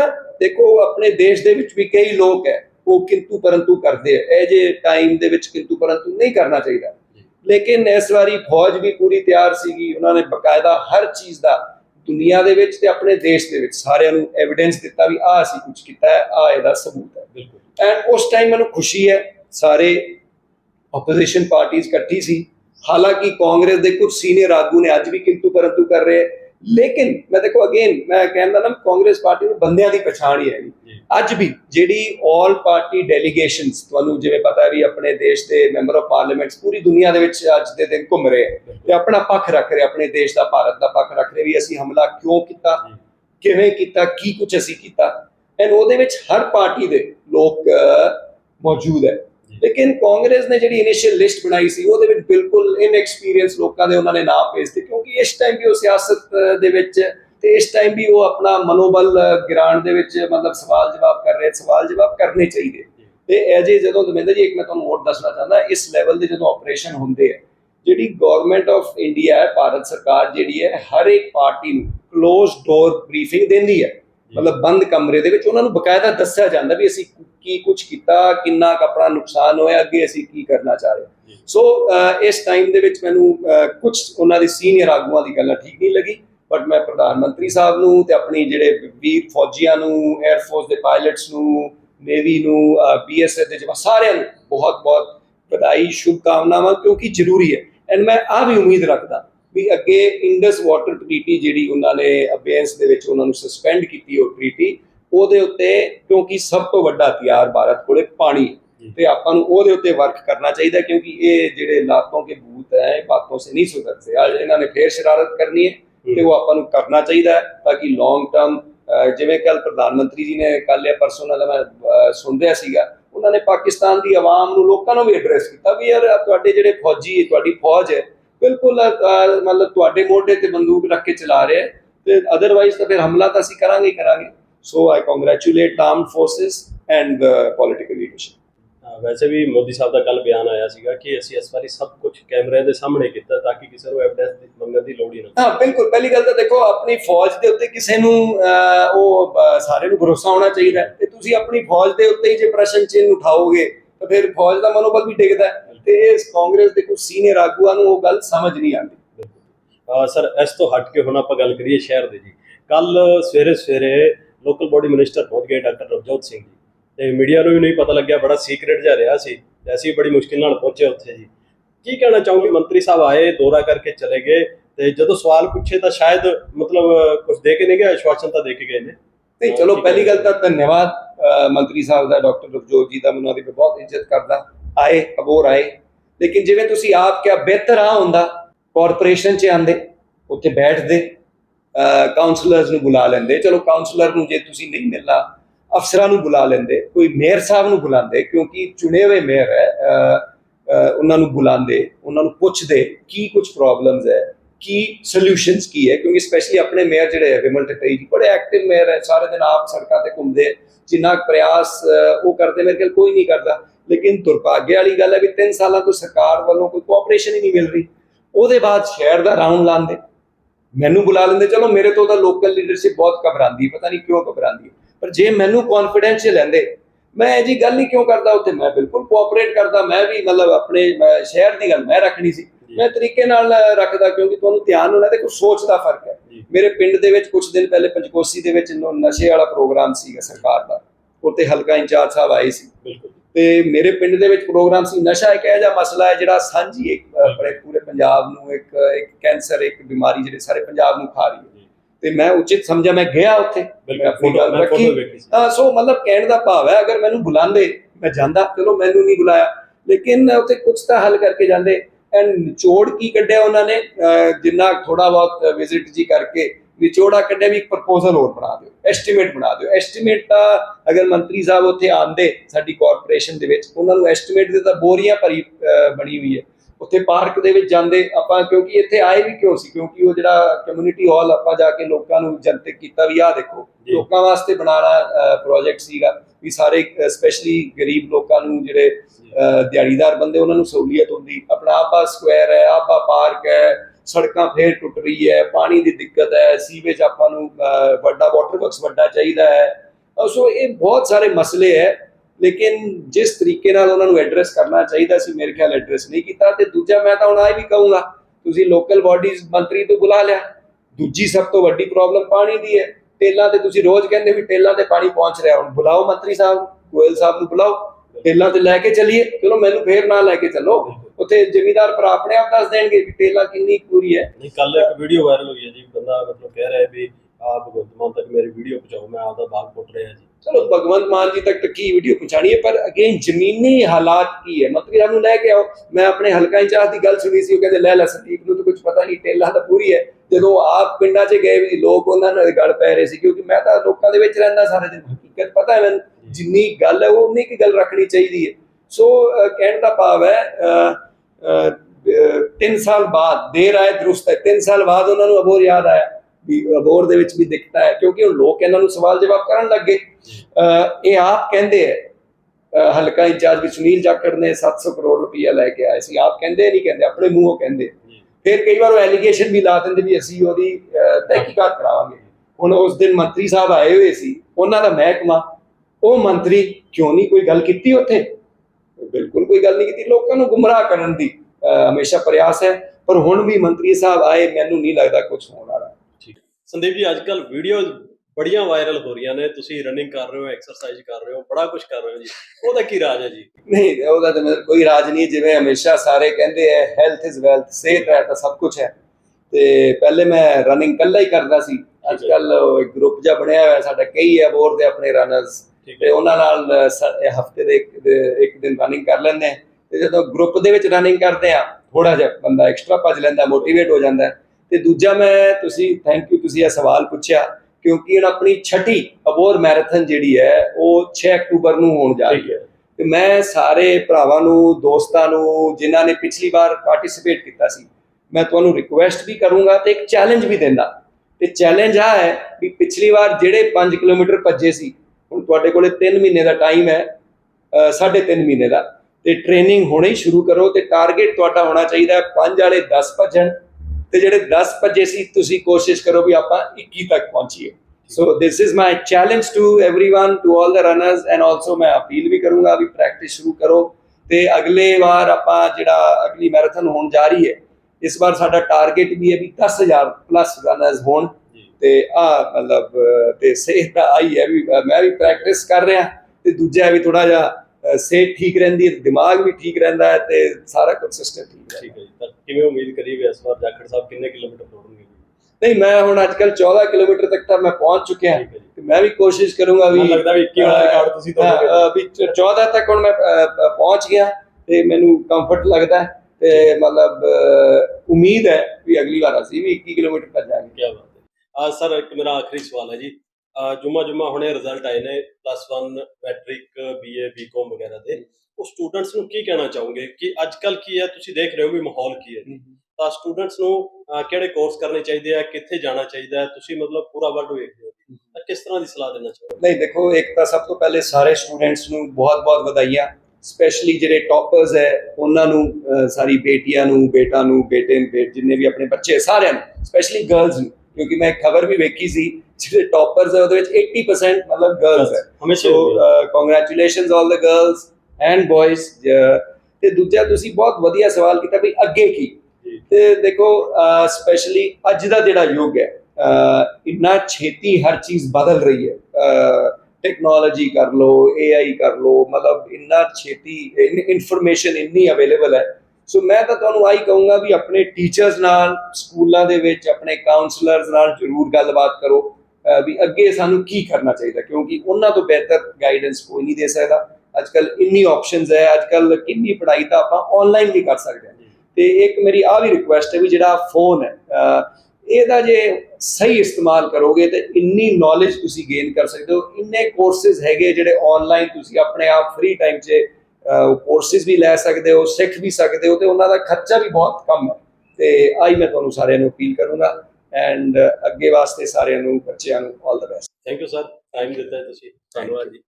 ਦੇਖੋ ਆਪਣੇ ਦੇਸ਼ ਦੇ ਵਿੱਚ ਵੀ ਕਈ ਲੋਕ ਹੈ ਉਹ ਕਿੰਤੂ ਪਰੰਤੂ ਕਰਦੇ ਆ ਇਹ ਜੇ ਟਾਈਮ ਦੇ ਵਿੱਚ ਕਿੰਤੂ ਪਰੰਤੂ ਨਹੀਂ ਕਰਨਾ ਚਾਹੀਦਾ। ਲੇਕਿਨ ਇਸ ਵਾਰੀ ਫੌਜ ਵੀ ਪੂਰੀ ਤਿਆਰ ਸੀਗੀ ਉਹਨਾਂ ਨੇ ਬਕਾਇਦਾ ਹਰ ਚੀਜ਼ ਦਾ ਦੁਨੀਆ ਦੇ ਵਿੱਚ ਤੇ ਆਪਣੇ ਦੇਸ਼ ਦੇ ਵਿੱਚ ਸਾਰਿਆਂ ਨੂੰ ਐਵੀਡੈਂਸ ਦਿੱਤਾ ਵੀ ਆਹ ਅਸੀਂ ਕੁਝ ਕੀਤਾ ਹੈ ਆਹ ਇਹਦਾ ਸਬੂਤ ਹੈ। ਬਿਲਕੁਲ। ਐਂਡ ਉਸ ਟਾਈਮ ਮੈਨੂੰ ਖੁਸ਼ੀ ਹੈ ਸਾਰੇ ਆਪੋਜੀਸ਼ਨ ਪਾਰਟੀਆਂ ਇਕੱਠੀ ਸੀ। ਹਾਲਾਂਕਿ ਕਾਂਗਰਸ ਦੇ ਕੁਝ ਸੀਨੀਅਰ ਆਗੂ ਨੇ ਅੱਜ ਵੀ ਕਿੰਤੂ ਪਰੰਤੂ ਕਰ ਰਹੇ। ਲੇਕਿਨ ਮੈਂ ਦੇਖੋ ਅਗੇਨ ਮੈਂ ਕਹਿੰਦਾ ਨਾ ਕਾਂਗਰਸ ਪਾਰਟੀ ਨੂੰ ਬੰਦਿਆਂ ਦੀ ਪਛਾਣ ਹੀ ਹੈ ਨਹੀਂ। ਅੱਜ ਵੀ ਜਿਹੜੀ ਆਲ ਪਾਰਟੀ ਡੈਲੀਗੇਸ਼ਨਸ ਤੁਹਾਨੂੰ ਜਿਵੇਂ ਪਤਾ ਹੈ ਵੀ ਆਪਣੇ ਦੇਸ਼ ਦੇ ਮੈਂਬਰ ਆਫ ਪਾਰਲੀਮੈਂਟਸ ਪੂਰੀ ਦੁਨੀਆ ਦੇ ਵਿੱਚ ਅੱਜ ਦੇ ਦਿਨ ਘੁੰਮ ਰਹੇ ਤੇ ਆਪਣਾ ਪੱਖ ਰੱਖ ਰਹੇ ਆਪਣੇ ਦੇਸ਼ ਦਾ ਭਾਰਤ ਦਾ ਪੱਖ ਰੱਖ ਰਹੇ ਵੀ ਅਸੀਂ ਹਮਲਾ ਕਿਉਂ ਕੀਤਾ। ਕਿਵੇਂ ਕੀਤਾ ਕੀ ਕੁਝ ਅਸੀਂ ਕੀਤਾ ਐਂਡ ਉਹਦੇ ਵਿੱਚ ਹਰ ਪਾਰਟੀ ਦੇ ਲੋਕ ਮੌਜੂਦ ਹੈ। ਲੇਕਿਨ ਕਾਂਗਰਸ ਨੇ ਜਿਹੜੀ ਇਨੀਸ਼ੀਅਲ ਲਿਸਟ ਬਣਾਈ ਸੀ ਉਹਦੇ ਵਿੱਚ ਬਿਲਕੁਲ ਇਨਐਕਸਪੀਰੀਅੰਸ ਲੋਕਾਂ ਦੇ ਉਹਨਾਂ ਨੇ ਨਾਮ ਭੇਜਤੇ ਕਿਉਂਕਿ ਇਸ ਟਾਈਮ ਵੀ ਉਹ ਸਿਆਸਤ ਦੇ ਵਿੱਚ ਤੇ ਇਸ ਟਾਈਮ ਵੀ ਉਹ ਆਪਣਾ ਮਨੋਬਲ ਅਹ, ਗਿਰਾਉਣ ਦੇ ਵਿੱਚ ਮਤਲਬ ਸਵਾਲ ਜਵਾਬ ਕਰ ਰਹੇ ਸਵਾਲ ਜਵਾਬ ਕਰਨੇ ਚਾਹੀਦੇ। ਤੇ ਅਜੇ ਜਦੋਂ ਦਮਿੰਦਰ ਜੀ ਇੱਕ ਮੈਂ ਤੁਹਾਨੂੰ ਹੋਰ ਦੱਸਣਾ ਚਾਹੁੰਦਾ ਇਸ ਲੈਵਲ ਦੇ ਜਦੋਂ ਆਪਰੇਸ਼ਨ ਹੁੰਦੇ ਆ ਜਿਹੜੀ ਗਵਰਨਮੈਂਟ ਆਫ ਇੰਡੀਆ ਹੈ ਭਾਰਤ ਸਰਕਾਰ ਜਿਹੜੀ ਹੈ ਹਰ ਇੱਕ ਪਾਰਟੀ ਨੂੰ ক্লোਜ਼ ਡੋਰ ਬਰੀਫਿੰਗ ਦਿੰਦੀ ਹੈ। ਮਤਲਬ ਬੰਦ ਕਮਰੇ ਦੇ ਵਿੱਚ ਉਹਨਾਂ ਨੂੰ ਬਕਾਇਦਾ ਦੱਸਿਆ ਜਾਂਦਾ ਵੀ ਅਸੀਂ ਕੀ ਕੁਝ ਕੀਤਾ ਕਿੰਨਾ ਕੁ ਆਪਣਾ ਨੁਕਸਾਨ ਹੋਇਆ ਅੱਗੇ ਅਸੀਂ ਕੀ ਕਰਨਾ ਚਾਹ ਰਹੇ। ਸੋ ਇਸ ਟਾਈਮ ਦੇ ਵਿੱਚ ਮੈਨੂੰ ਕੁਝ ਉਹਨਾਂ ਦੀ ਸੀਨੀਅਰ ਆਗੂਆਂ ਦੀ ਗੱਲਾਂ ਠੀਕ ਨਹੀਂ ਲੱਗੀ। ਬਟ ਮੈਂ ਪ੍ਰਧਾਨ ਮੰਤਰੀ ਸਾਹਿਬ ਨੂੰ ਤੇ ਆਪਣੀ ਜਿਹੜੇ ਵੀਰ ਫੌਜੀਆਂ ਨੂੰ 에ਅਰ ਫੋਰਸ ਦੇ ਪਾਇਲਟਸ ਨੂੰ ਨੇਵੀ ਨੂੰ ਬੀਐਸਐਫ ਦੇ ਜਵਾਨ ਸਾਰਿਆਂ ਨੂੰ ਬਹੁਤ ਬਹੁਤ ਵਧਾਈ ਸ਼ੁਭ ਕਾਮਨਾਵਾਂ ਕਿਉਂਕਿ ਜ਼ਰੂਰੀ ਹੈ। ਐਂਡ ਮੈਂ ਆ ਵੀ ਉਮੀਦ ਰੱਖਦਾ ਵੀ ਅੱਗੇ ਇੰਡਸ ਵਾਟਰ ਟ੍ਰੀਟੀ ਜਿਹੜੀ ਉਹਨਾਂ ਨੇ ਅਬੇਂਸ ਦੇ ਵਿੱਚ ਉਹਨਾਂ ਨੂੰ ਸਸਪੈਂਡ ਕੀਤੀ ਉਹ ਟ੍ਰੀਟੀ ਉਹਦੇ ਉੱਤੇ ਕਿਉਂਕਿ ਸਭ ਤੋਂ ਵੱਡਾ ਹਥਿਆਰ ਭਾਰਤ ਕੋਲੇ ਪਾਣੀ। ਤੇ ਆਪਾਂ ਨੂੰ ਉਹਦੇ ਉੱਤੇ ਵਰਕ ਕਰਨਾ ਚਾਹੀਦਾ ਕਿਉਂਕਿ ਇਹ ਜਿਹੜੇ ਲਾਤੋਂ ਕੇ ਭੂਤ ਹੈ ਇਹ ਬਾਤੋਂ ਸੇ ਨਹੀਂ ਸੁਧਰਦੇ ਅੱਜ ਇਹਨਾਂ ਨੇ ਫੇਰ ਸ਼ਰਾਰਤ ਕਰਨੀ ਹੈ। ਤੇ ਉਹ ਆਪਾਂ ਨੂੰ ਕਰਨਾ ਚਾਹੀਦਾ ਹੈ ਤਾਂ ਕਿ ਲੌਂਗ ਟਰਮ ਜਿਵੇਂ ਕੱਲ ਪ੍ਰਧਾਨ ਮੰਤਰੀ ਜੀ ਨੇ ਕੱਲ ਜਾਂ ਪਰਸੋਂ ਨਾਲ ਮੈਂ ਅਹ, ਸੀਗਾ ਉਹਨਾਂ ਨੇ ਪਾਕਿਸਤਾਨ ਦੀ ਆਵਾਮ ਨੂੰ ਲੋਕਾਂ ਨੂੰ ਵੀ ਐਡਰੈਸ ਕੀਤਾ ਵੀ ਯਾਰ ਤੁਹਾਡੇ ਜਿਹੜੇ ਫੌਜੀ ਤੁਹਾਡੀ ਫੌਜ ਹੈ ਬਿਲਕੁਲ ਮਤਲਬ ਤੁਹਾਡੇ ਮੋਢੇ ਤੇ ਬੰਦੂਕ ਰੱਖ ਕੇ ਚਲਾ ਰਿਹਾ ਤੇ ਅਦਰਵਾਈਜ਼ ਤਾਂ ਫਿਰ ਹਮਲਾ ਤਾਂ ਅਸੀਂ ਕਰਾਂਗੇ ਹੀ ਕਰਾਂਗੇ। So I congratulate armed forces and political leadership ਵੈਸੇ ਵੀ ਮੋਦੀ ਸਾਹਿਬ ਦਾ ਕੱਲ ਬਿਆਨ ਆਇਆ ਸੀਗਾ ਕਿ ਅਸੀਂ ਇਸ ਵਾਰੀ ਸਭ ਕੁਝ ਕੈਮਰੇ ਦੇ ਸਾਹਮਣੇ ਕੀਤਾ ਤਾਂ ਕਿ ਕਿਸੇ ਨੂੰ ਐਵੀਡੈਂਸ ਮੰਗਣ ਦੀ ਲੋੜ ਹੀ ਨਾ ਪਵੇ। ਹਾਂ ਬਿਲਕੁਲ। ਪਹਿਲੀ ਗੱਲ ਤਾਂ ਦੇਖੋ ਆਪਣੀ ਫੌਜ ਦੇ ਉੱਤੇ ਕਿਸੇ ਨੂੰ ਉਹ ਸਾਰੇ ਨੂੰ ਭਰੋਸਾ ਹੋਣਾ ਚਾਹੀਦਾ ਤੇ ਤੁਸੀਂ ਆਪਣੀ ਫੌਜ ਦੇ ਉੱਤੇ ਹੀ ਜੇ ਪ੍ਰਸ਼ਨ ਚਿੰਨ੍ਹ ਉਠਾਓਗੇ ਤਾਂ ਫਿਰ ਫੌਜ ਦਾ ਮਨੋਬਲ ਵੀ ਡਿੱਗਦਾ ਤੇ ਇਸ ਕਾਂਗਰਸ ਦੇ ਕੁਝ ਸੀਨੀਅਰ ਆਗੂਆਂ ਨੂੰ ਉਹ ਗੱਲ ਸਮਝ ਨਹੀਂ ਆਉਂਦੀ। ਸਰ ਇਸ ਤੋਂ ਹਟ ਕੇ ਹੁਣ ਆਪਾਂ ਗੱਲ ਕਰੀਏ ਸ਼ਹਿਰ ਦੇ ਜੀ। ਕੱਲ ਸਵੇਰੇ ਸਵੇਰੇ ਲੋਕਲ ਬੋਡੀ ਮਿਨਿਸਟਰ ਪਹੁੰਚ ਗਏ ਡਾਕਟਰ ਰਵਜੋਤ ਸਿੰਘ ਜੀ। ਤੇ ਮੀਡੀਆ ਨੂੰ ਵੀ ਨਹੀਂ ਪਤਾ ਲੱਗਿਆ, ਬੜਾ ਸੀਕ੍ਰੀਟ ਜਿਹਾ ਰਿਹਾ ਸੀ। ਤੇ ਅਸੀਂ ਬੜੀ ਮੁਸ਼ਕਿਲ ਨਾਲ ਪਹੁੰਚੇ ਉੱਥੇ ਜੀ। ਕੀ ਕਹਿਣਾ ਚਾਹੋਗੇ? ਮੰਤਰੀ ਸਾਹਿਬ ਆਏ, ਦੌਰਾ ਕਰਕੇ ਚਲੇ ਗਏ ਤੇ ਜਦੋਂ ਸਵਾਲ ਪੁੱਛੇ ਤਾਂ ਸ਼ਾਇਦ ਮਤਲਬ ਕੁਝ ਦੇ ਕੇ ਨਹੀਂ ਗਏ, ਆਸ਼ਵਾਸਨ ਤਾਂ ਦੇ ਕੇ ਗਏ ਨੇ। ਨਹੀਂ, ਚਲੋ, ਪਹਿਲੀ ਗੱਲ ਤਾਂ ਧੰਨਵਾਦ ਮੰਤਰੀ ਸਾਹਿਬ ਦਾ, ਡਾਕਟਰ ਰਵਜੋਤ ਜੀ ਦਾ ਮੈਂ ਉਹਨਾਂ ਦੀ ਬਹੁਤ ਇੱਜ਼ਤ ਕਰਦਾ। ਆਏ, ਅਬੋਰ ਆਏ। ਲੇਕਿਨ ਜਿਵੇਂ ਤੁਸੀਂ ਆਪ ਕਿਹਾ, ਬਿਹਤਰ ਆ ਹੁੰਦਾ ਕਾਰਪੋਰੇਸ਼ਨ 'ਚ ਆਂਦੇ ਉੱਥੇ ਬੈਠਦੇ ਕਾਉਂਸਲਰਸ ਨੂੰ ਬੁਲਾ ਲੈਂਦੇ। ਚਲੋ ਕਾਉਂਸਲਰ ਨੂੰ ਜੇ ਤੁਸੀਂ ਨਹੀਂ ਮਿਲਣਾ ਅਫਸਰਾਂ ਨੂੰ ਬੁਲਾ ਲੈਂਦੇ, ਕੋਈ ਮੇਅਰ ਸਾਹਿਬ ਨੂੰ ਬੁਲਾਉਂਦੇ, ਕਿਉਂਕਿ ਚੁਣੇ ਹੋਏ ਮੇਅਰ ਹੈ ਉਹਨਾਂ ਨੂੰ ਬੁਲਾਉਂਦੇ, ਉਹਨਾਂ ਨੂੰ ਪੁੱਛਦੇ ਕੀ ਕੁਝ ਪ੍ਰੋਬਲਮਸ ਹੈ, ਕੀ ਸੋਲੂਸ਼ਨਸ ਕੀ ਹੈ, ਕਿਉਂਕਿ ਸਪੈਸ਼ਲੀ ਆਪਣੇ ਮੇਅਰ ਜਿਹੜੇ ਹੈ, ਵਿਮਲ ਟਟਈ ਜੀ, ਬੜੇ ਐਕਟਿਵ ਮੇਅਰ ਹੈ, ਸਾਰੇ ਦਿਨ ਆਪ ਸੜਕਾਂ ਤੇ ਘੁੰਮਦੇ, ਜਿੰਨਾ ਪ੍ਰਯਾਸ ਉਹ ਕਰਦੇ, ਮੇਰੇ ਕੋਲ ਕੋਈ ਨਹੀਂ ਕਰਦਾ। ਲੇਕਿਨ ਦੁਰਭਾਗਿਆ ਵਾਲੀ ਗੱਲ ਹੈ ਵੀ 3 ਸਾਲਾਂ ਤੋਂ ਸਰਕਾਰ ਵੱਲੋਂ ਕੋਈ ਕੋਆਪਰੇਸ਼ਨ ਹੀ ਨਹੀਂ ਮਿਲ ਰਹੀ। ਉਹਦੇ ਬਾਅਦ ਸ਼ਹਿਰ ਦਾ ਰਾਉਂਡ ਲਾਉਂਦੇ, ਮੈਨੂੰ ਬੁਲਾ ਲੈਂਦੇ, ਚਲੋ ਮੇਰੇ ਤੋਂ ਤਾਂ ਲੋਕਲ ਲੀਡਰਸ਼ਿਪ ਬਹੁਤ ਘਬਰਾਉਂਦੀ ਪਤਾ ਨਹੀਂ ਕਿਉਂ ਘਬਰਾਉਂਦੀ ਪਰ ਜੇ ਮੈਨੂੰ ਕੌਨਫੀਡੈਂਸ ਲੈਂਦੇ ਮੈਂ ਇਹ ਜੀ ਗੱਲ ਨਹੀਂ ਕਿਉਂ ਕਰਦਾ ਉੱਥੇ? ਮੈਂ ਬਿਲਕੁਲ ਕੋਆਪਰੇਟ ਕਰਦਾ ਮੈਂ ਵੀ ਮਤਲਬ ਆਪਣੇ ਸ਼ਹਿਰ ਦੀ ਗੱਲ ਮੈਂ ਰੱਖਣੀ ਸੀ। ਮੈਂ ਤਰੀਕੇ ਨਾਲ ਰੱਖਦਾ ਕਿਉਂਕਿ ਤੁਹਾਨੂੰ ਧਿਆਨ ਹੋਣਾ ਤੇ ਕੁਝ ਸੋਚ ਦਾ ਫ਼ਰਕ ਹੈ। ਮੇਰੇ ਪਿੰਡ ਦੇ ਵਿੱਚ ਕੁਝ ਦਿਨ ਪਹਿਲੇ ਪੰਚਕੋਸੀ ਦੇ ਵਿੱਚ ਨਸ਼ੇ ਵਾਲਾ ਪ੍ਰੋਗਰਾਮ ਸੀਗਾ ਸਰਕਾਰ ਦਾ। ਉੱਥੇ ਹਲਕਾ ਇੰਚਾਰਜ ਸਾਹਿਬ ਆਏ ਸੀ। ਬਿਲਕੁਲ ਤੇ ਮੇਰੇ ਪਿੰਡ ਦੇ ਵਿੱਚ ਪ੍ਰੋਗਰਾਮ ਸੀ। ਨਸ਼ਾ ਇੱਕ ਇਹੋ ਜਿਹਾ ਮਸਲਾ ਹੈ ਜਿਹੜਾ ਸਾਂਝੀ ਇੱਕ ਆਪਣੇ ਪੂਰੇ ਪੰਜਾਬ ਨੂੰ ਇੱਕ ਇੱਕ ਕੈਂਸਰ ਇੱਕ ਬਿਮਾਰੀ ਜਿਹੜੇ ਸਾਰੇ ਪੰਜਾਬ ਨੂੰ ਖਾ ਰਹੀ ਹੈ। ਤੇ ਮੈਂ ਉਚਿਤ ਸਮਝਿਆ ਮੈਂ ਗਿਆ ਉੱਥੇ। ਮੈਂ ਫੋਟੋ ਰੱਖੀ। ਫੋਟੋ ਵੇਖੀ ਸੀ। ਮਤਲਬ ਕਹਿਣ ਦਾ ਭਾਵ ਹੈ ਅਗਰ ਮੈਨੂੰ ਬੁਲਾਉਂਦੇ ਮੈਂ ਜਾਂਦਾ ਚਲੋ ਮੈਨੂੰ ਨਹੀਂ ਬੁਲਾਇਆ। ਲੇਕਿਨ ਉੱਥੇ ਕੁਝ ਤਾਂ ਹੱਲ ਕਰਕੇ ਜਾਂਦੇ। ਐਂਡ ਨਿਚੋੜ ਕੀ ਕੱਢਿਆ ਉਹਨਾਂ ਨੇ? ਜਿੰਨਾ ਥੋੜਾ ਬਹੁਤ ਵਿਜ਼ਿਟ ਜੀ ਕਰਕੇ ਨਿਚੋੜਾ ਕੱਢਿਆ ਵੀ ਇੱਕ ਪ੍ਰਪੋਜ਼ਲ ਹੋਰ ਬਣਾ ਦਿਓ ਐਸਟੀਮੇਟ ਬਣਾ ਦਿਓ। ਐਸਟੀਮੇਟ ਤਾਂ ਅਗਰ ਮੰਤਰੀ ਸਾਹਿਬ ਉੱਥੇ ਆਂਦੇ ਸਾਡੀ ਕਾਰਪੋਰੇਸ਼ਨ ਦੇ ਵਿੱਚ ਉਹਨਾਂ ਨੂੰ ਐਸਟੀਮੇਟ ਦੇ ਤਾਂ ਬੋਰੀਆਂ ਭਰੀ ਬਣੀ ਹੋਈ ਹੈ। ਉੱਥੇ ਪਾਰਕ ਦੇ ਵਿੱਚ ਜਾਂਦੇ ਆਪਾਂ ਕਿਉਂਕਿ ਇੱਥੇ ਆਏ ਵੀ ਕਿਉਂ ਸੀ? ਕਿਉਂਕਿ ਉਹ ਜਿਹੜਾ ਕਮਿਊਨਿਟੀ ਹਾਲ ਆਪਾਂ ਜਾ ਕੇ ਲੋਕਾਂ ਨੂੰ ਜਨਤਕ ਕੀਤਾ ਵੀ ਆਹ ਦੇਖੋ। ਲੋਕਾਂ ਵਾਸਤੇ ਬਣਾਉਣਾ ਪ੍ਰੋਜੈਕਟ ਸੀਗਾ ਵੀ ਸਾਰੇ ਸਪੈਸ਼ਲੀ ਗਰੀਬ ਲੋਕਾਂ ਨੂੰ ਜਿਹੜੇ ਦਿਹਾੜੀਦਾਰ ਬੰਦੇ ਉਹਨਾਂ ਨੂੰ ਸਹੂਲੀਅਤ ਹੁੰਦੀ। ਆਪਣਾ ਆਬਾ ਸਕੁਆਇਰ ਹੈ ਆਬਾ ਪਾਰਕ ਹੈ ਸੜਕਾਂ ਫੇਰ ਟੁੱਟ ਰਹੀ ਹੈ ਪਾਣੀ ਦੀ ਦਿੱਕਤ ਹੈ ਸੀਵੇਜ ਆਪਾਂ ਨੂੰ ਵੱਡਾ ਵਾਟਰ ਵਰਕਸ ਵੱਡਾ ਚਾਹੀਦਾ ਹੈ। ਸੋ ਇਹ ਬਹੁਤ ਸਾਰੇ ਮਸਲੇ ਹੈ। ਲੇਕਿਨ ਜਿਸ ਤਰੀਕੇ ਨਾਲ ਉਹਨਾਂ ਨੂੰ ਐਡਰੈਸ ਕਰਨਾ ਚਾਹੀਦਾ ਸੀ, ਮੇਰੇ ਖਿਆਲ ਐਡਰੈਸ ਨਹੀਂ ਕੀਤਾ ਤੇ ਦੂਜਾ ਮੈਂ ਤਾਂ ਹੁਣ ਆਏ ਵੀ ਕਹੂੰਗਾ, ਤੁਸੀਂ ਲੋਕਲ ਬਾਡੀਜ਼ ਮੰਤਰੀ ਤੋਂ ਬੁਲਾ ਲਿਆ। ਦੂਜੀ ਸਭ ਤੋਂ ਵੱਡੀ ਪ੍ਰੋਬਲਮ ਪਾਣੀ ਦੀ ਹੈ। ਟੇਲਾਂ ਤੇ ਤੁਸੀਂ ਰੋਜ਼ ਕਹਿੰਦੇ ਵੀ ਟੇਲਾਂ ਤੇ ਪਾਣੀ ਪਹੁੰਚ ਰਿਹਾ, ਹੁਣ ਬੁਲਾਓ ਮੰਤਰੀ ਸਾਹਿਬ ਗੋਇਲ ਸਾਹਿਬ ਨੂੰ ਬੁਲਾਓ ਟੇਲਾਂ ਤੇ ਲੈ ਕੇ ਚੱਲੀਏ। ਚਲੋ ਮੈਨੂੰ ਫੇਰ ਨਾ ਲੈ ਕੇ ਚੱਲੋ। ਉੱਥੇ ਜ਼ਿਮੀਦਾਰ ਭਰਾ ਆਪਣੇ ਆਪ ਦੱਸ ਦੇਣਗੇ ਵੀ ਟੇਲਾਂ ਕਿੰਨੀ ਪੂਰੀ ਹੈ। ਨਹੀਂ ਕੱਲ ਇੱਕ ਵੀਡੀਓ ਵਾਇਰਲ ਹੋਈ ਹੈ ਜੀ, ਬੰਦਾ ਮਤਲਬ ਕਹਿ ਰਿਹਾ ਵੀ ਆਪ ਭਗਵੰਤ ਮਾਨ ਤੱਕ ਮੇਰੀ ਵੀਡੀਓ ਪਹੁੰਚਾਓ, ਮੈਂ ਆਪਦਾ ਬਾਗ ਪੁੱਟ ਰਿਹਾ ਜੀ। ਚਲੋ ਭਗਵੰਤ ਮਾਨ ਜੀ ਤੱਕ ਕੀ ਵੀਡੀਓ ਪਹੁੰਚਾਣੀ ਹੈ ਪਰ ਅਗੇਨ ਜ਼ਮੀਨੀ ਹਾਲਾਤ ਕੀ ਹੈ? ਮਤਲਬ ਸਾਹਿਬ ਲੈ ਕੇ ਆਓ। ਮੈਂ ਆਪਣੇ ਹਲਕਾ ਇੰਚਾਰਜ ਦੀ ਗੱਲ ਸੁਣੀ ਸੀ ਉਹ ਕਹਿੰਦੇ ਲੈ ਲੈ ਸੰਦੀਪ ਨੂੰ ਤਾਂ ਕੁਝ ਪਤਾ ਨਹੀਂ ਟੇਲਾ ਤਾਂ ਪੂਰੀ ਹੈ। ਜਦੋਂ ਆਪ ਪਿੰਡਾਂ 'ਚ ਗਏ ਵੀ ਲੋਕ ਉਹਨਾਂ ਨਾਲ ਗੱਲ ਪੈ ਰਹੇ ਸੀ ਕਿਉਂਕਿ ਮੈਂ ਤਾਂ ਲੋਕਾਂ ਦੇ ਵਿੱਚ ਰਹਿੰਦਾ ਸਾਰਾ ਦਿਨ। ਹਕੀਕਤ ਪਤਾ ਹੈ ਮੈਨੂੰ ਜਿੰਨੀ ਗੱਲ ਹੈ ਉਹ ਉਨੀ ਕੀ ਗੱਲ ਰੱਖਣੀ ਚਾਹੀਦੀ ਹੈ। ਸੋ ਕਹਿਣ ਦਾ ਭਾਵ ਹੈ ਅਹ, ਤਿੰਨ ਸਾਲ ਬਾਅਦ ਦੇਰ ਆਏ ਦਰੁਸਤ ਹੈ। ਤਿੰਨ ਸਾਲ ਬਾਅਦ ਉਹਨਾਂ ਨੂੰ ਅਬੋਰ ਯਾਦ ਆਇਆ। ਵੀ ਅਬੋਰ ਦੇ ਵਿੱਚ ਵੀ ਦਿਖਤਾ ਹੈ, ਕਿਉਂਕਿ ਹੁਣ ਲੋਕ ਇਹਨਾਂ ਨੂੰ ਸਵਾਲ ਜਵਾਬ ਕਰਨ ਲੱਗੇ ਅਹ ਇਹ ਆਪ ਕਹਿੰਦੇ ਹੈ ਹਲਕਾ ਇੰਚਾਰਜ ਵੀ ਸੁਨੀਲ ਜਾਖੜ ਨੇ 700 ਕਰੋੜ ਰੁਪਇਆ ਲੈ ਕੇ ਆਏ ਸੀ। ਆਪ ਕਹਿੰਦੇ ਨਹੀਂ ਕਹਿੰਦੇ, ਆਪਣੇ ਮੂੰਹੋਂ ਕਹਿੰਦੇ। ਫਿਰ ਕਈ ਵਾਰ ਉਹ ਐਲੀਗੇਸ਼ਨ ਵੀ ਲਾ ਦਿੰਦੇ ਵੀ ਅਸੀਂ ਉਹਦੀ ਤਹਿਕੀਕਾਤ ਕਰਾਵਾਂਗੇ। ਹੁਣ ਉਸ ਦਿਨ ਮੰਤਰੀ ਸਾਹਿਬ ਆਏ ਹੋਏ ਸੀ, ਉਹਨਾਂ ਦਾ ਮਹਿਕਮਾ, ਉਹ ਮੰਤਰੀ ਕਿਉਂ ਨਹੀਂ ਕੋਈ ਗੱਲ ਕੀਤੀ ਉੱਥੇ? ਬਿਲਕੁਲ ਕੋਈ ਗੱਲ ਨਹੀਂ ਕੀਤੀ। ਲੋਕਾਂ ਨੂੰ ਗੁੰਮਰਾਹ ਕਰਨ ਦੀ ਹਮੇਸ਼ਾ ਪ੍ਰਯਾਸ ਹੈ। ਪਰ ਹੁਣ ਵੀ ਮੰਤਰੀ ਸਾਹਿਬ ਆਏ, ਮੈਨੂੰ ਨਹੀਂ ਲੱਗਦਾ ਕੁਝ ਹੋਣ। ਵਾਲਾ ਸੰਦੀਪ ਜੀ ਅੱਜ ਕੱਲ ਵੀਡੀਓਜ਼ ਬੜੀਆਂ ਵਾਇਰਲ ਹੋ ਰਹੀਆਂ ਨੇ। ਤੁਸੀਂ ਰਨਿੰਗ ਕਰ ਰਹੇ ਹੋ ਐਕਸਰਸਾਈਜ਼ ਕਰ ਰਹੇ ਹੋ ਬੜਾ ਕੁਝ ਕਰ ਰਹੇ ਹੋ ਜੀ। ਉਹਦਾ ਕੀ ਰਾਜ ਹੈ ਜੀ? ਨਹੀਂ ਉਹਦਾ ਤਾਂ ਮੇਰਾ ਕੋਈ ਰਾਜ ਨਹੀਂ ਜਿਵੇਂ ਹਮੇਸ਼ਾ ਸਾਰੇ ਕਹਿੰਦੇ ਐ ਹੈਲਥ ਇਜ਼ ਵੈਲਥ ਸਿਹਤ ਹੈ ਤਾਂ ਸਭ ਕੁਝ ਹੈ। ਤੇ ਪਹਿਲੇ ਮੈਂ ਰਨਿੰਗ ਕੱਲਾ ਹੀ ਕਰਦਾ ਸੀ। ਅੱਜ ਕੱਲ ਇੱਕ ਗਰੁੱਪ ਜਿਹਾ ਬਣਿਆ ਹੋਇਆ ਸਾਡਾ ਕਈ ਹੈ ਬੋਰ ਦੇ ਆਪਣੇ ਰਨਰਸ ਤੇ ਉਹਨਾਂ ਨਾਲ ਹਫ਼ਤੇ ਦੇ ਇੱਕ ਦਿਨ ਰਨਿੰਗ ਕਰ ਲੈਂਦੇ ਤੇ ਜਦੋਂ ਗਰੁੱਪ ਦੇ ਵਿੱਚ ਰਨਿੰਗ ਕਰਦੇ ਆ ਥੋੜਾ ਜਿਹਾ ਬੰਦਾ ਐਕਸਟਰਾ ਭੱਜ ਲੈਂਦਾ ਮੋਟੀਵੇਟ ਹੋ ਜਾਂਦਾ। ਤੇ ਦੂਜਾ ਮੈਂ ਤੁਸੀਂ ਥੈਂਕ ਯੂ ਤੁਸੀਂ ਇਹ ਸਵਾਲ ਪੁੱਛਿਆ ਕਿਉਂਕਿ ਹੁਣ ਆਪਣੀ ਛठी ਅਬੋਰ ਮੈਰਾਥਨ ਜਿਹੜੀ ਹੈ ਉਹ 6 ਅਕਤੂਬਰ ਨੂੰ ਹੋਣ ਜਾ ਰਹੀ ਹੈ। ਤੇ ਮੈਂ ਸਾਰੇ ਭਰਾਵਾਂ ਨੂੰ ਦੋਸਤਾਂ ਨੂੰ ਜਿਨ੍ਹਾਂ ਨੇ ਪਿਛਲੀ ਵਾਰ ਪਾਰਟਿਸਿਪੇਟ ਕੀਤਾ ਸੀ ਮੈਂ ਤੁਹਾਨੂੰ ਰਿਕੁਐਸਟ ਵੀ ਕਰੂੰਗਾ ਤੇ ਇੱਕ ਚੈਲੰਜ ਵੀ ਦਿੰਦਾ। ਤੇ ਚੈਲੰਜ ਆ ਹੈ ਵੀ ਪਿਛਲੀ ਵਾਰ ਜਿਹੜੇ 5 ਕਿਲੋਮੀਟਰ ਭੱਜੇ ਸੀ ਹੁਣ ਤੁਹਾਡੇ ਕੋਲੇ 3 ਮਹੀਨੇ ਦਾ ਟਾਈਮ ਹੈ ਅਹ ਸਾਢੇ 3 ਮਹੀਨੇ ਦਾ। ਤੇ ਟ੍ਰੇਨਿੰਗ ਹੁਣੇ ਹੀ ਸ਼ੁਰੂ ਕਰੋ ਤੇ ਟਾਰਗੇਟ ਤੁਹਾਡਾ ਹੋਣਾ ਚਾਹੀਦਾ ਹੈ 5 ਵਾਲੇ 10 ਭੱਜਣ। ਤੇ ਜਿਹੜੇ 10 ਭੱਜੇ ਸੀ ਤੁਸੀਂ ਕੋਸ਼ਿਸ਼ ਕਰੋ ਵੀ ਆਪਾਂ 21 ਤੱਕ ਪਹੁੰਚੀਏ so this is my challenge to everyone to all the runners and also ਮੈਂ ਅਪੀਲ ਵੀ ਕਰੂੰਗਾ ਵੀ ਪ੍ਰੈਕਟਿਸ ਸ਼ੁਰੂ ਕਰੋ ਤੇ ਅਗਲੇ ਵਾਰ ਆਪਾਂ ਜਿਹੜਾ ਅਗਲੀ ਮੈਰਾਥਨ ਹੋਣ ਜਾ ਰਹੀ ਹੈ ਇਸ ਵਾਰ ਸਾਡਾ ਟਾਰਗੇਟ ਵੀ ਹੈ ਵੀ 10000 ਪਲੱਸ ਰਨਰਸ ਹੋਣ ਜੀ ਤੇ ਆ ਮਤਲਬ ਅਹ, ਤੇ ਸਿਹਤ ਦਾ ਆਈ ਹੈ ਵੀ ਅਹ, ਮੈਂ ਵੀ ਪ੍ਰੈਕਟਿਸ ਕਰ ਰਿਹਾ ਤੇ ਦੂਜਾ ਹੈ ਵੀ ਥੋੜਾ ਜਿਹਾ ਅਹ, ਸਿਹਤ ਠੀਕ ਰਹਿੰਦੀ ਹੈ ਦਿਮਾਗ ਵੀ ਠੀਕ ਰਹਿੰਦਾ ਹੈ ਤੇ ਸਾਰਾ ਕੁਝ ਸਿਸਟਮ ਠੀਕ ਹੈ ਠੀਕ ਹੈ ਜੀ ਤਾਂ ਕਿਵੇਂ ਉਮੀਦ ਕਰੀਏ ਵੀ ਇਸ ਵਾਰ ਜਾਖੜ ਸਾਹਿਬ ਕਿੰਨੇ ਕਿਲੋਮੀਟਰ ਦੌੜਨਗੇ ਨਹੀਂ ਮੈਂ ਹੁਣ ਅੱਜ ਕੱਲ 14 ਕਿਲੋਮੀਟਰ ਤੱਕ ਤਾਂ ਮੈਂ ਪਹੁੰਚ ਚੁੱਕਿਆ। ਤੇ ਮੈਂ ਵੀ ਕੋਸ਼ਿਸ਼ ਕਰੂੰਗਾ ਵੀ ਲੱਗਦਾ ਵੀ 21 ਵਾਲਾ ਰਿਕਾਰਡ ਤੁਸੀਂ ਤੋੜੋਗੇ। ਵੀ 14 ਤੱਕ ਹੁਣ ਮੈਂ ਪਹੁੰਚ ਗਿਆ ਤੇ ਮੈਨੂੰ ਕੰਫਰਟ ਲੱਗਦਾ ਤੇ ਮਤਲਬ ਉਮੀਦ ਹੈ ਵੀ ਅਗਲੀ ਵਾਰ ਅਸੀਂ ਵੀ 21 ਕਿਲੋਮੀਟਰ ਭੱਜਾਂਗੇ ਕੀ ਬਾਤ ਹੈ। ਆ ਸਰ ਇੱਕ ਮੇਰਾ ਆਖਰੀ ਸਵਾਲ ਹੈ ਜੀ। ਜੁਮਾ ਜੁਮਾ ਹੁਣੇ ਰਿਜ਼ਲਟ ਆਏ ਨੇ ਪਲੱਸ 1 ਮੈਟ੍ਰਿਕ ਬੀਏ ਬੀਕਾਮ ਵਗੈਰਾ ਦੇ। ਉਹ ਸਟੂਡੈਂਟਸ ਨੂੰ ਕੀ ਕਹਿਣਾ ਚਾਹੋਗੇ? ਕਿ ਅੱਜ ਕੱਲ ਕੀ ਹੈ? ਤੁਸੀਂ ਦੇਖ ਰਹੇ ਹੋ ਵੀ ਮਾਹੌਲ ਕੀ ਹੈ। ਤਾਂ ਸਟੂਡੈਂਟਸ ਨੂੰ ਕਿਹੜੇ ਕੋਰਸ ਕਰਨੇ ਚਾਹੀਦੇ ਆ? ਕਿੱਥੇ ਜਾਣਾ ਚਾਹੀਦਾ ਹੈ? ਤੁਸੀਂ ਮਤਲਬ ਪੂਰਾ ਵਰਲਡ ਵੇਖਦੇ ਹੋ। ਤਾਂ ਕਿਸ ਤਰ੍ਹਾਂ ਦੀ ਸਲਾਹ ਦੇਣਾ ਚਾਹੋਗੇ? ਨਹੀਂ ਦੇਖੋ ਇੱਕ ਤਾਂ ਸਭ ਤੋਂ ਪਹਿਲੇ ਸਾਰੇ ਸਟੂਡੈਂਟਸ ਨੂੰ ਬਹੁਤ-ਬਹੁਤ ਵਧਾਈਆਂ। ਸਪੈਸ਼ਲੀ ਜਿਹੜੇ ਟੌਪਰਸ ਹੈ ਉਹਨਾਂ ਨੂੰ ਸਾਰੀ ਬੇਟੀਆਂ ਨੂੰ ਬੇਟਾ ਨੂੰ ਬੇਟੇ ਨੂੰ ਜਿੰਨੇ ਵੀ ਆਪਣੇ ਬੱਚੇ ਸਾਰਿਆਂ ਨੂੰ ਸਪੈਸ਼ਲੀ ਗਰਲਸ ਨੂੰ। ਕਿਉਂਕਿ ਮੈਂ ਖਬਰ ਵੀ ਵੇਖੀ ਸੀ ਜਿਹੜੇ ਟੌਪਰਸ ਹੈ ਉਹਦੇ ਵਿੱਚ 80% ਮਤਲਬ ਗਰਲਸ ਹੈ। ਹਮੇਸ਼ਾ congratulations all the girls and boys ਤੇ ਦੂਜਾ ਤੁਸੀਂ ਬਹੁਤ ਵਧੀਆ ਸਵਾਲ ਕੀਤਾ ਵੀ ਅੱਗੇ ਕੀ। ਤੇ ਦੇਖੋ ਸਪੈਸ਼ਲੀ ਅੱਜ ਦਾ ਜਿਹੜਾ ਯੁੱਗ ਹੈ ਇੰਨਾ ਛੇਤੀ ਹਰ ਚੀਜ਼ ਬਦਲ ਰਹੀ ਹੈ। ਟੈਕਨੋਲੋਜੀ ਕਰ ਲੋ AI ਕਰ ਲੋ ਮਤਲਬ ਇੰਨਾ ਛੇਤੀ ਇਨਫੋਰਮੇਸ਼ਨ ਇੰਨੀ ਅਵੇਲੇਬਲ ਹੈ। ਸੋ ਮੈਂ ਤਾਂ ਤੁਹਾਨੂੰ ਆਹੀ ਕਹੂੰਗਾ ਵੀ ਆਪਣੇ ਟੀਚਰਸ ਨਾਲ ਸਕੂਲਾਂ ਦੇ ਵਿੱਚ ਆਪਣੇ ਕਾਉਂਸਲਰਸ ਨਾਲ ਜ਼ਰੂਰ ਗੱਲਬਾਤ ਕਰੋ। ਵੀ ਅੱਗੇ ਸਾਨੂੰ ਕੀ ਕਰਨਾ ਚਾਹੀਦਾ ਕਿਉਂਕਿ ਉਹਨਾਂ ਤੋਂ ਬਿਹਤਰ ਗਾਈਡੈਂਸ ਕੋਈ ਨਹੀਂ ਦੇ ਸਕਦਾ। ਅੱਜਕੱਲ ਇੰਨੀ ਆਪਸ਼ਨਸ ਹੈ, ਅੱਜਕੱਲ ਕਿੰਨੀ ਪੜ੍ਹਾਈ ਤਾਂ ਆਪਾਂ ਆਨਲਾਈਨ ਵੀ ਕਰ ਸਕਦੇ ਹਾਂ। ਤੇ ਇੱਕ ਮੇਰੀ ਆ ਵੀ ਰਿਕੁਐਸਟ ਹੈ ਵੀ ਜਿਹੜਾ ਫੋਨ ਹੈ ਇਹਦਾ ਜੇ ਸਹੀ ਇਸਤੇਮਾਲ ਕਰੋਗੇ ਤੇ ਇੰਨੀ ਨੌਲੇਜ ਤੁਸੀਂ ਗੇਨ ਕਰ ਸਕਦੇ ਹੋ। ਇੰਨੇ ਕੋਰਸਸ ਹੈਗੇ ਜਿਹੜੇ ਆਨਲਾਈਨ ਤੁਸੀਂ ਆਪਣੇ ਆਪ ਫ੍ਰੀ ਟਾਈਮ 'ਚ, ਅਹ ਕੋਰਸਿਸ ਵੀ ਲੈ ਸਕਦੇ ਹੋ, ਸਿੱਖ ਵੀ ਸਕਦੇ ਹੋ ਤੇ ਉਹਨਾਂ ਦਾ ਖਰਚਾ ਵੀ ਬਹੁਤ ਕਮ ਹੈ। ਤੇ ਆਈ ਮੈਂ ਤੁਹਾਨੂੰ ਸਾਰਿਆਂ ਨੂੰ ਅਪੀਲ ਕਰੂੰਗਾ ਐਂਡ ਅੱਗੇ ਵਾਸਤੇ ਸਾਰਿਆਂ ਨੂੰ, ਬੱਚਿਆਂ ਨੂੰ all the best thank you sir time ਦਿੱਤਾ ਤੁਸੀਂ। ਧੰਨਵਾਦ ਜੀ।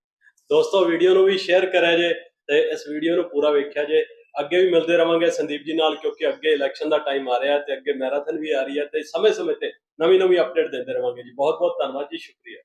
ਦੋਸਤੋ ਵੀਡੀਓ ਨੂੰ ਵੀ ਸ਼ੇਅਰ ਕਰਿਆ ਜੇ ਤੇ ਇਸ ਵੀਡੀਓ ਨੂੰ ਪੂਰਾ ਵੇਖਿਆ ਜੇ। ਅੱਗੇ ਵੀ ਮਿਲਦੇ ਰਵਾਂਗੇ ਸੰਦੀਪ ਜੀ ਨਾਲ, ਕਿਉਂਕਿ ਅੱਗੇ ਇਲੈਕਸ਼ਨ ਦਾ ਟਾਈਮ ਆ ਰਿਹਾ ਤੇ ਅੱਗੇ ਮੈਰਾਥਨ ਵੀ ਆ ਰਹੀ ਹੈ ਤੇ ਸਮੇਂ-ਸਮੇਂ ਤੇ ਨਵੀਂ-ਨਵੀਂ ਅਪਡੇਟ ਦਿੰਦੇ ਰਵਾਂਗੇ ਜੀ। ਬਹੁਤ-ਬਹੁਤ ਧੰਨਵਾਦ ਜੀ, ਸ਼ੁਕਰੀਆ।